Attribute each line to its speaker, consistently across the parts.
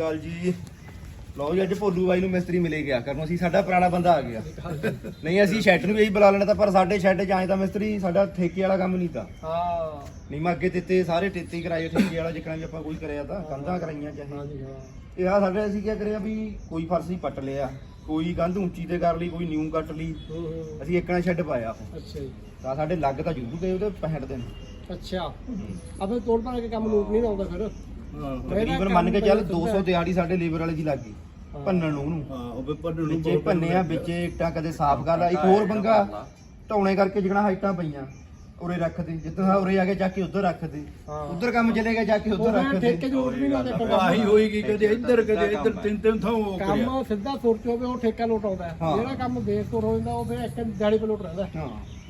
Speaker 1: ਚੱਲ ਜੀ। ਲਓ ਜੀ ਅੱਜ ਭੋਲੂ ਬਾਈ ਨੂੰ ਮਿਸਤਰੀ ਮਿਲੇ ਗਿਆ ਕਰਨ ਅਸੀਂ ਸਾਡਾ ਪੁਰਾਣਾ ਬੰਦਾ ਆ ਗਿਆ। ਨਹੀਂ ਅਸੀਂ ਸ਼ੈੱਡ ਨੂੰ ਵੀ ਇਹੀ ਬੁਲਾ ਲੈਣਾ ਤਾਂ ਪਰ ਸਾਡੇ ਸ਼ੈੱਡ 'ਚ ਆਏ ਤਾਂ ਮਿਸਤਰੀ ਸਾਡਾ ਠੇਕੇ ਵਾਲਾ ਕੰਮ ਨਹੀਂ ਤਾਂ।
Speaker 2: ਹਾਂ।
Speaker 1: ਨਹੀਂ ਮੈਂ ਅੱਗੇ ਦਿੱਤੇ ਸਾਰੇ ਟਿੱਤੇ ਕਰਾਏ ਠੇਕੇ ਵਾਲਾ ਜਿੱਕਣਾ ਵੀ ਆਪਾਂ ਕੋਈ ਕਰਿਆ ਤਾਂ ਕੰਧਾਂ ਕਰਾਈਆਂ ਚਾਹੇ। ਇਹ ਆ ਸਾਡੇ ਅਸੀਂ ਕੀ ਕਰਿਆ ਵੀ ਕੋਈ ਫਰਸ਼ ਹੀ ਪੱਟ ਲਿਆ। ਕੋਈ ਕੰਧ ਉੱਚੀ ਤੇ ਕਰ ਲਈ ਕੋਈ ਨਿਊ ਕੱਟ ਲਈ। ਅਸੀਂ ਇੱਕਣਾ ਸ਼ੈੱਡ ਪਾਇਆ ਉਹ।
Speaker 2: ਅੱਛਾ ਜੀ।
Speaker 1: ਤਾਂ ਸਾਡੇ ਲੱਗ ਤਾਂ ਜ਼ਰੂਰ ਗਏ ਉਹਦੇ 65 ਦਿਨ।
Speaker 2: ਅੱਛਾ। ਅਬੇ ਤੋੜ ਪਾ ਕੇ ਕੰਮ ਲੋਟ ਨਹੀਂ ਆਉਂਦਾ ਫਿਰ?
Speaker 1: ਤਕਰੀਬਨ ਮੰਨ ਕੇ ਚੱਲ 200 ਦਿਹਾੜੀ ਸਾਡੇ ਲੇਬਰ ਵਾਲੇ ਦੀ ਲੱਗ ਗਈ
Speaker 2: ਹਾਂ।
Speaker 1: ਭੰਨਣ ਨੂੰ ਉਹਨੂੰ
Speaker 3: ਹਾਂ ਉਹ ਪੇਪਰ ਨੂੰ
Speaker 1: ਵਿੱਚੇ ਭੰਨਿਆ ਵਿੱਚੇ ਇੱਟਾਂ ਕਦੇ ਸਾਫ਼ ਕਰ ਲਾ ਇੱਕ ਹੋਰ ਪੰਗਾ ਢੌਣੇ ਕਰਕੇ ਜਿਗਣਾ ਹਾਈਟਾਂ ਪਈਆਂ ਉਰੇ ਰੱਖ ਦੇ ਜਿੱਦਾਂ ਉਰੇ ਆ ਕੇ ਜਾ ਕੇ ਉੱਧਰ ਰੱਖ ਦੇ
Speaker 2: ਹਾਂ।
Speaker 1: ਉੱਧਰ ਕੰਮ ਚਲੇਗਾ ਜਾ ਕੇ ਉੱਧਰ ਰੱਖ ਦੇ
Speaker 3: ਆਹੀ ਹੋਏਗੀ ਕਦੇ ਇੱਧਰ ਕਦੇ ਇੱਧਰ ਤਿੰਨ ਤਿੰਨ ਥਾਂ ਉਹ ਕਰਿਆ
Speaker 2: ਕੰਮ ਸਿੱਧਾ ਸੁਰ ਚ ਹੋਵੇ ਉਹ ਠੇਕਾ ਲੋਟ ਆਉਂਦਾ ਹੈ।
Speaker 1: ਹਾਂ।
Speaker 2: ਜਿਹੜਾ ਕੰਮ ਬੇਸ ਤੋਂ ਹੋ ਜਾਂਦਾ ਉਹ ਫਿਰ ਇੱਕ ਦਿਹਾੜੀ ਤੇ ਲੋਟ ਰਹਿੰਦਾ ਹੈ।
Speaker 1: ਹਾਂ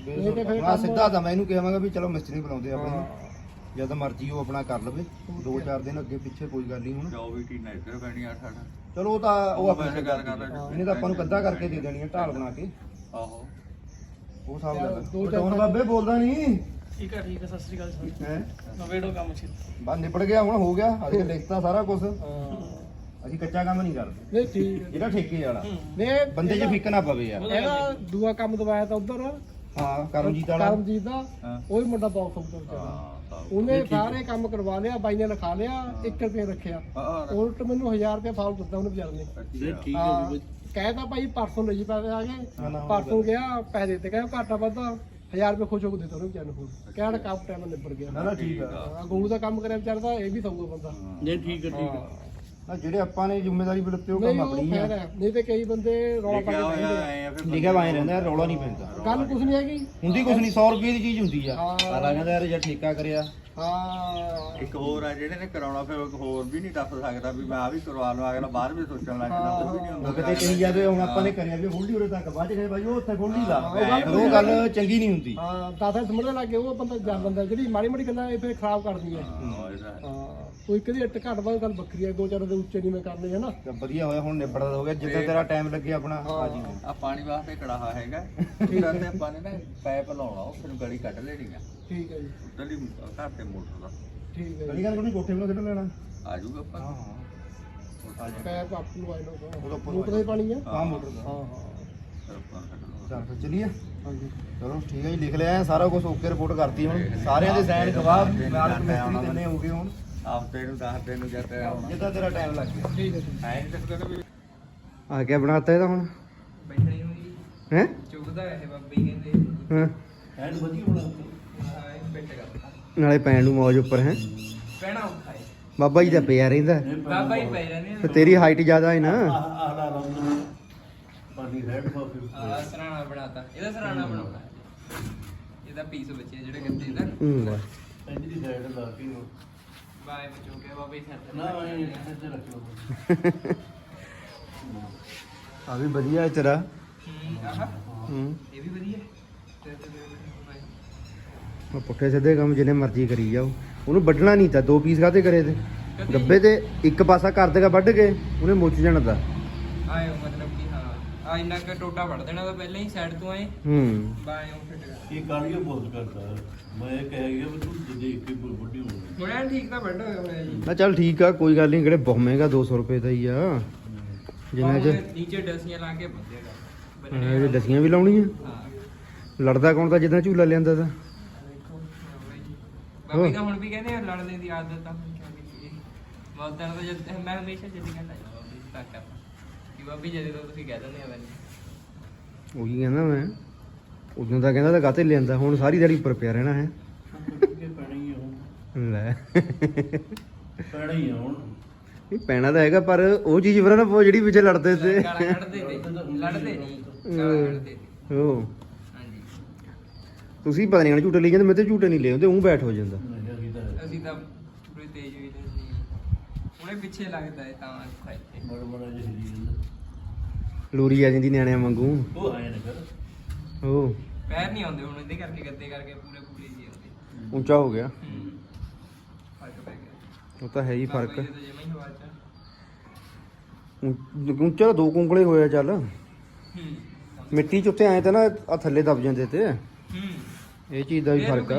Speaker 2: ਇਹ ਤੇ ਫਿਰ
Speaker 1: ਹਾਂ ਸਿੱਧਾ ਤਾਂ ਮੈਂ ਇਹਨੂੰ ਕਹਾਂਗਾ ਵੀ ਚਲੋ ਮਿਸਤਰੀ ਬੁਲਾਉਂਦੇ ਆਪਾਂ
Speaker 2: ਹਾਂ।
Speaker 1: ਨੂੰ। ਜਦ ਮਰਜ਼ੀ ਉਹ ਆਪਣਾ ਕਰ ਲਵੇ ਦੋ ਚਾਰ ਦਿਨ ਅੱਗੇ ਪਿੱਛੇ ਕੋਈ ਗੱਲ ਨਹੀਂ ਹੁਣ।
Speaker 4: ਜੋ ਵੀ ਟੀਨਾ ਇੱਧਰ ਪੈਣੀ ਆ ਸਾਡਾ।
Speaker 1: ਚਲੋ ਉਹ ਤਾਂ ਉਹ ਆਪਣੀ
Speaker 4: ਗੱਲ ਕਰ ਰਹੇ
Speaker 1: ਇਹਨੇ ਤਾਂ ਆਪਾਂ ਨੂੰ ਕੱਦਾ ਕਰਕੇ ਦੇ ਦੇਣੀ ਹੈ ਢਾਲ ਬਣਾ ਕੇ।
Speaker 4: ਆਹੋ।
Speaker 1: ਉਹ ਸਭ ਗੱਲ ਡੋਨ ਬਾਬੇ ਬੋਲਦਾ ਨਹੀਂ
Speaker 5: ਠੀਕ ਹੈ ਠੀਕ ਹੈ ਸਤਿ ਸ੍ਰੀ ਅਕਾਲ ਸਰ
Speaker 1: ਹੈ?
Speaker 5: ਨਵੇੜੋ ਕੰਮ ਸੀ
Speaker 1: ਬਸ ਨਿਪਟ ਗਿਆ ਹੁਣ ਹੋ ਗਿਆ। ਅੱਜ ਲਿਖਤਾ ਸਾਰਾ ਕੁਝ
Speaker 2: ਹਾਂ।
Speaker 1: ਅਸੀਂ ਕੱਚਾ ਕੰਮ ਨਹੀਂ ਕਰਦੇ।
Speaker 2: ਨਹੀਂ ਠੀਕ
Speaker 1: ਜਿਹੜਾ ਠੇਕੇ ਵਾਲਾ।
Speaker 2: ਨੇ
Speaker 1: ਬੰਦੇ 'ਚ ਫਿੱਕ ਨਾ ਪਵੇ ਯਾਰ।
Speaker 2: ਇਹਦਾ ਦੂਆ ਕੰਮ ਦਵਾਇਆ ਤਾਂ ਉਧਰ।
Speaker 1: ਹਾਂ ਕਰਮਜੀਤ ਵਾਲਾ।
Speaker 2: ਕਰਮਜੀਤ ਦਾ
Speaker 4: ਹਾਂ।
Speaker 2: ਉਹ ਹੀ ਮੁੰਡਾ ਬਹੁਤ ਸੌਦਾ ਵਿਚਾਰਾ
Speaker 4: ਹਾਂ ਤਾਂ
Speaker 2: ਉਹਨੇ ਸਾਰੇ ਕੰਮ ਕਰਵਾ ਲਿਆ ਬਾਈ ਨੇ ਲਿਖਾ ਲਿਆ 1 ਰੁਪਏ ਰੱਖਿਆ।
Speaker 4: ਹਾਂ
Speaker 2: ਉਲਟ ਮੈਨੂੰ 1000 ਰੁਪਏ ਫਾਲ ਦਿੱਤਾ ਉਹਨੇ ਵਿਚਾਰੇ ਨੇ।
Speaker 3: ਇਹ ਠੀਕ ਹੈ
Speaker 2: ਹਾਂ
Speaker 3: ਜੀ
Speaker 2: ਕਹਿਤਾ ਭਾਈ ਪਰਸੋਂ ਲਈ ਪੈਸੇ ਆ ਗਏ ਪਰਸੋਂ ਗਿਆ ਪੈਸੇ ਦਿੱਤੇ ਕਹਿੰਦਾ ਘਾਟਾ ਵੱਧਾ 1000 ਰੁਪਏ ਖੁਸ਼ ਹੋ ਕੇ ਦਿੱਤਾ ਉਹਨੇ ਵਿਚਾਰੇ ਨੂੰ ਹੋਰ ਕਹਿਣ ਕੰਮ ਟਾਈਮ ਨਿਬੜ ਗਿਆ।
Speaker 1: ਨਾ ਨਾ ਠੀਕ ਆ।
Speaker 2: ਹਾਂ, ਗਊ ਦਾ ਕੰਮ ਕਰਿਆ ਵਿਚਾਰਾ ਤਾਂ ਇਹ ਵੀ ਸੌਗਾ ਬੰਦਾ।
Speaker 3: ਨਹੀਂ ਠੀਕ ਹੈ ਠੀਕ ਹੈ।
Speaker 1: ਜਿਹੜੇ ਆਪਾਂ ਨੇ ਜ਼ਿੰਮੇਵਾਰੀ ਵੀ ਲਿੱਤੇ ਉਹ
Speaker 2: ਨਹੀਂ
Speaker 1: ਕੰਮ
Speaker 2: ਉਹ
Speaker 1: ਆਪਣੀ
Speaker 2: ਹੈ। ਨਹੀਂ ਤੇ ਕਈ ਬੰਦੇ ਰੌਲਾ ਪਾ ਕੇ ਬਹਿੰਦੇ ਆ।
Speaker 1: ਲਿਖਿਆ ਵਾਏ ਰਹਿੰਦਾ ਰੌਲਾ ਨਹੀਂ ਪੈਂਦਾ।
Speaker 2: ਗੱਲ ਕੁਝ ਨਹੀਂ ਹੈਗੀ।
Speaker 1: ਹੁੰਦੀ ਕੁਛ ਨਹੀਂ 100 ਰੁਪਏ ਦੀ ਚੀਜ਼ ਹੁੰਦੀ ਆ।
Speaker 2: ਹਾਂ।
Speaker 1: ਸਾਲਾ ਕਹਿੰਦਾ ਯਾਰ ਜੇ ਠੇਕਾ ਕਰਿਆ।
Speaker 2: ਹਾਂ।
Speaker 4: ਇੱਕ ਹੋਰ ਆ ਜਿਹੜੇ ਨੇ ਕਰਾਉਣਾ ਫਿਰ ਇੱਕ ਹੋਰ ਵੀ ਨਹੀਂ ਟੱਪ ਸਕਦਾ ਵੀ ਮੈਂ ਆ ਵੀ ਕਰਵਾ ਲਵਾਂ ਅਗਲਾ ਬਾਹਰ ਵੀ ਸੋਚਣ ਲੱਗ ਜਾਂਦਾ ਉਹ ਵੀ ਨਹੀਂ ਹੁੰਦਾ।
Speaker 1: ਕਿਤੇ ਕਹੀ ਜਾਵੇ ਹੁਣ ਆਪਾਂ ਨੇ ਕਰਿਆ ਵੀ ਖੋਲ੍ਹੀ ਉਰੇ ਤੱਕ ਬਾਅਦ ਚ ਕਹੇ ਬਾਈ ਉਹ ਉੱਥੇ ਖੋਲ੍ਹੀ ਲਾ
Speaker 2: ਹਾਂ, ਉਹ ਗੱਲ
Speaker 1: ਫਿਰ ਉਹ ਗੱਲ ਚੰਗੀ ਨਹੀਂ ਹੁੰਦੀ।
Speaker 2: ਹਾਂ ਦਾਦਾ ਸਮਝਣ ਲੱਗੇ ਉਹ ਬੰਦਾ ਜਾ ਬੰਦਾ ਜਿਹੜੀ ਮਾੜੀ ਮਾੜੀ ਗੱਲਾਂ ਇਹ ਫੇਰ ਖਰਾਬ ਕਰਦੀ ਹੈ।
Speaker 4: ਹਾਂ, ਹੈ।
Speaker 2: ਹਾਂ ਕੋਈ ਕਦੀ ਇੱਟ ਘੱਟ ਵੱਧ ਗੱਲ ਵੱਖਰੀ ਹੈ ਦੋ ਚਾਰ ਦੇ ਉੱਚੇ ਨਹੀਂ ਮੈਂ ਕਰਨੇ ਹੈ ਨਾ?
Speaker 1: ਤਾਂ ਵਧੀਆ ਹੋਇਆ ਹੁਣ ਨਿਬੜਦਾ ਹੋ ਗਿਆ ਜਿੱਦਾਂ ਤੇਰਾ ਟਾਈਮ ਲੱਗੇ ਆਪਣਾ ਆ ਜੀ।
Speaker 4: ਆ ਪਾਣੀ ਵਾਸਤੇ ਕੜਾਹਾ ਹੈਗਾ ਉਹਦਾ ਤੇ ਆਪਾਂ ਨੇ ਨਾ ਪਾਈਪ ਲਾਉਣਾ ਉਹ ਫਿਰ ਗਲੀ ਕੱਢ ਲੈਣੀ ਆ।
Speaker 2: ਠੀਕ ਹੈ ਜੀ।
Speaker 4: ਉਧਰਲੀ ਘਰ ਤੇ ਮੋਟਰ ਦਾ।
Speaker 2: ਠੀਕ ਹੈ
Speaker 1: ਕਦੀ
Speaker 2: ਜੀ
Speaker 1: ਗੱਲ ਕੋਈ ਕੋਠੇ ਨੂੰ ਕਿੱਥੇ ਲੈਣਾ?
Speaker 4: ਆ ਜਾਊਗਾ ਆਪਾਂ।
Speaker 1: ਹਾਂ ਹਾਂ।
Speaker 2: ਪੈਪ ਆਪ ਨੂੰ ਆਈ
Speaker 1: ਉਹਦਾ ਉੱਪਰ
Speaker 2: ਮੋਟਰ ਦੇ ਪਾਣੀ ਹੈ
Speaker 1: ਹਾਂ। ਮੋਟਰ ਦਾ।
Speaker 2: ਹਾਂ ਹਾਂ।
Speaker 4: ਫਿਰ ਆਪਾਂ ਕੱਢ ਲਵਾਂਗੇ।
Speaker 1: ਚੱਲ ਫਿਰ ਚੱਲੀਏ।
Speaker 2: ਹਾਂਜੀ।
Speaker 1: ਚਲੋ ਠੀਕ ਹੈ ਜੀ ਲਿਖ ਲਿਆ ਸਾਰਾ ਕੁਝ ਓਕੇ ਰਿਪੋਰਟ ਕਰਤੀ ਹੁਣ। ਸਾਰਿਆਂ ਦੇ ਸਾਈਨ ਗਵਾਹ ਮਾਲਕ ਮਿਸਤਰੀ ਤਿੰਨੇ ਹੋ ਗਏ ਹੁਣ।
Speaker 4: ਹਫ਼ਤੇ ਨੂੰ 10 ਦਿਨ ਨੂੰ ਜਦ ਆਉਣਾ
Speaker 1: ਜਿੱਦਾਂ ਤੇਰਾ ਟਾਈਮ ਲੱਗ ਗਿਆ।
Speaker 2: ਠੀਕ ਹੈ ਜੀ।
Speaker 4: ਐਂ ਨਹੀਂ ਤਾਂ ਵੀ
Speaker 1: ਆ ਗਿਆ ਬਣਾਤਾ ਇਹਦਾ ਹੁਣ।
Speaker 5: ਬੈਠਣੀ ਹੋਈ
Speaker 1: ਹੈ?
Speaker 5: ਚੁਗਦਾ ਇਹ ਬਾਬੇ ਹੀ ਕਹਿੰਦੇ।
Speaker 1: ਹਾਂ।
Speaker 3: ਐਨ ਵਧੀਆ ਬਣਾ
Speaker 5: ਹਾਂ ਇਹ ਬੈਠ ਕਰ
Speaker 1: ਨਾਲੇ ਪੈਣ ਨੂੰ ਮੌਜ ਉੱਪਰ ਹੈ।
Speaker 5: ਪੈਣਾ ਔਖਾ ਹੈ
Speaker 1: ਬਾਬਾ ਜੀ ਦਾ ਪਿਆ ਰਹਿੰਦਾ।
Speaker 5: ਬਾਬਾ ਹੀ ਪੈ ਰਹੇ
Speaker 1: ਤੇ
Speaker 5: ਨੇ
Speaker 1: ਤੇਰੀ ਹਾਈਟ ਜ਼ਿਆਦਾ ਹੈ ਨਾ।
Speaker 3: ਆਹ ਆਹ ਲਾ ਲਾ ਪਾਣੀ ਰੈਡ ਕਾਫੀ
Speaker 5: ਆ ਸਰਾਣਾ ਬਣਾਤਾ। ਇਹਦਾ ਸਰਾਣਾ ਬਣਾਉਣਾ। ਹੈ। ਇਹਦਾ ਪੀਸ ਬੱਚੇ ਜਿਹੜੇ ਗੱਦੇ ਦਾ।
Speaker 1: ਹੂੰ ਲੈ।
Speaker 3: ਇੰਜਰੀ ਸਾਈਡ ਲਾ ਕੇ ਉਹ।
Speaker 5: ਬਾਏ ਬਚੋ ਕੇ ਬਾਬਾ ਹੀ ਸੈੱਟ
Speaker 3: ਨਾ ਇਹ ਇੱਥੇ ਰੱਖ ਲਓ।
Speaker 1: ਆ ਵੀ ਵਧੀਆ ਹੈ ਤੇਰਾ।
Speaker 5: ਆਹ।
Speaker 1: ਹੂੰ।
Speaker 5: ਇਹ ਵੀ ਵਧੀਆ ਹੈ। ਤੇ ਤੇ ਬਾਏ
Speaker 1: ਉਹ ਪੁੱਠੇ ਸਿੱਧੇ ਕੰਮ ਜਿੰਨੇ ਮਰਜ਼ੀ ਕਰੀ ਜਾਓ। ਉਹਨੂੰ ਵੱਢਣਾ ਨਹੀਂ ਤਾਂ ਦੋ ਪੀਸ ਕਾਤੇ ਕਰੇ ਤੇ? ਗੱਬੇ ਤੇ ਇੱਕ ਪਾਸਾ ਕਰ ਦੇਗਾ ਵੱਢ ਕੇ ਉਹਨੇ ਮੁੱਚ ਜਾਣਾ ਤਾਂ।
Speaker 5: ਆਇਓ ਮਤਲਬ ਕਿ ਹਾਂ। ਆ ਇੰਨਾ ਕ ਟੋਟਾ ਵੜ ਦੇਣਾ ਤਾਂ ਪਹਿਲਾਂ ਹੀ ਸਾਈਡ ਤੋਂ ਆਏ।
Speaker 1: ਹੂੰ।
Speaker 5: ਬਾਏ ਉਹ ਫਿੱਟ ਕਰ
Speaker 3: ਇਹ ਕਾਲੀਆ ਬਹੁਤ ਕਰਦਾ। ਹੈ। ਮੈਂ ਇਹ ਕਹਿ ਗਿਆ ਵੀ ਤੂੰ ਦੇਖ ਕੇ ਬ- ਵੱਡੀ ਹੋਣੀ।
Speaker 5: ਹੁਣ ਐਨ ਠੀਕ ਤਾਂ ਵੱਡ ਹੋਇਆ ਹੋਇਆ ਜੀ।
Speaker 1: ਨਾ ਚੱਲ ਠੀਕ ਆ ਕੋਈ ਗੱਲ ਨਹੀਂ ਕਿਹੜੇ ਬਹੁਤ ਮਹਿੰਗਾ 200 ਰੁਪਏ ਦਾ ਹੀ ਆ। ਜਿੰਨਾ ਚ
Speaker 5: ਨੀਚੇ ਡਸੀਆਂ ਲਾ ਕੇ ਬੰਦੇਗਾ
Speaker 1: ਇਹ ਦਸੀਆਂ ਵੀ ਲਾਉਣੀਆਂ।
Speaker 5: ਹਾਂ।
Speaker 1: ਲੜਦਾ ਕੌਣ ਤਾਂ ਜਿੱਦਾਂ ਝੂਲਾ ਲਿਆਂਦਾ ਤਾਂ।
Speaker 5: ਬਾਬਾ ਜੀ ਤਾਂ ਹੁਣ ਵੀ ਕਹਿੰਦੇ ਆ ਲੜਨੇ ਦੀ ਆਦਤ ਆ ਹੁਣ ਕਿਆ ਕਰੀਏ ਬਹੁਤ ਤਾਂ ਜਦ ਮੈਂ ਹਮੇਸ਼ਾ ਜਦ ਕਹਿੰਦਾ ਜੀ ਬਾਬਾ ਜੀ ਤਾਂ ਕਰਦਾ ਕਿ ਬਾਬਾ ਜੀ ਜਦੋਂ ਤੁਸੀਂ ਕਹਿ ਦਿੰਦੇ ਆ ਮੈਨੂੰ।
Speaker 1: ਉਹੀ ਕਹਿੰਦਾ ਮੈਂ। ਉਦੋਂ ਤਾਂ ਕਹਿੰਦਾ ਤਾਂ ਕਾਤੇ ਲਿਆਂਦਾ ਹੁਣ ਸਾਰੀ ਦਿਹਾੜੀ ਉੱਪਰ ਪਿਆ ਰਹਿਣਾ ਹੈ।
Speaker 3: ਇਹ ਪੈਣਾ ਹੀ ਆ ਹੁਣ।
Speaker 1: ਲੈ।
Speaker 3: ਪੈਣਾ ਹੀ ਆ ਹੁਣ।
Speaker 1: ਇਹ ਪੈਣਾ ਤਾਂ ਹੈਗਾ ਪਰ ਉਹ ਚੀਜ਼ ਵਰਾ ਨਾ ਜਿਹੜੀ ਵਿੱਚ ਲੜਦੇ ਤੇ।
Speaker 5: ਲੜਦੇ ਨਹੀਂ
Speaker 1: ਤੁਸੀਂ ਪਤਾ ਨਹੀਂ ਝੂਟੇ ਲਈ ਜਾਂਦੇ ਮੈਂ ਤੇ ਝੂਟੇ ਨਹੀਂ ਲਿਆਉਂਦੇ ਉਹ ਬੈਠ ਹੋ ਜਾਂਦਾ।
Speaker 5: ਅਸੀਂ ਤਾਂ ਪੂਰੇ ਤੇਜ਼ ਵੀ ਨਹੀਂ ਉਹਨੇ ਪਿੱਛੇ ਲੱਗਦਾ ਹੈ ਤਾਂ ਔਖਾ ਇੱਥੇ।
Speaker 3: ਬੜਾ ਬੜਾ ਜਿਹਾ ਹਿੱਲੀ ਜਾਂਦਾ।
Speaker 1: ਲੋਰੀ ਆ ਜਾਂਦੀ ਨਿਆਣਿਆਂ ਵਾਂਗੂ।
Speaker 3: ਉਹ ਆਏ ਨਾ ਕਰ
Speaker 1: ਉਹ।
Speaker 5: ਪੈਰ ਨਹੀਂ ਆਉਂਦੇ ਹੁਣ ਇਹਦੇ ਕਰਕੇ ਗੱਦੇ ਕਰਕੇ ਪੂਰੇ ਪੂਰੇ ਜੀ ਆਉਂਦੇ
Speaker 1: ਉੱਚਾ ਹੋ ਗਿਆ।
Speaker 5: ਹੂੰ। ਫ਼ਰਕ ਪੈ ਗਿਆ।
Speaker 1: ਉਹ ਤਾਂ ਹੈ ਹੀ ਫ਼ਰਕ
Speaker 5: ਬਾਬਾ ਜੀ ਤਾਂ ਜਮਾਂ ਹੀ ਹਵਾ ਚ ਆ।
Speaker 1: ਉਂ- ਉੱਚਾ ਦੋ ਕੁੰਗਲੇ ਹੋਇਆ ਚੱਲ।
Speaker 5: ਹੂੰ।
Speaker 1: ਮਿੱਟੀ ਚ ਉੱਤੇ ਆਏ ਤਾਂ ਨਾ ਆ ਥੱਲੇ ਦਬ ਜਾਂਦੇ ਤੇ।
Speaker 5: ਹੂੰ।
Speaker 1: ਇਹ ਚੀਜ਼ ਦਾ ਵੀ ਫ਼ਰਕ ਆ।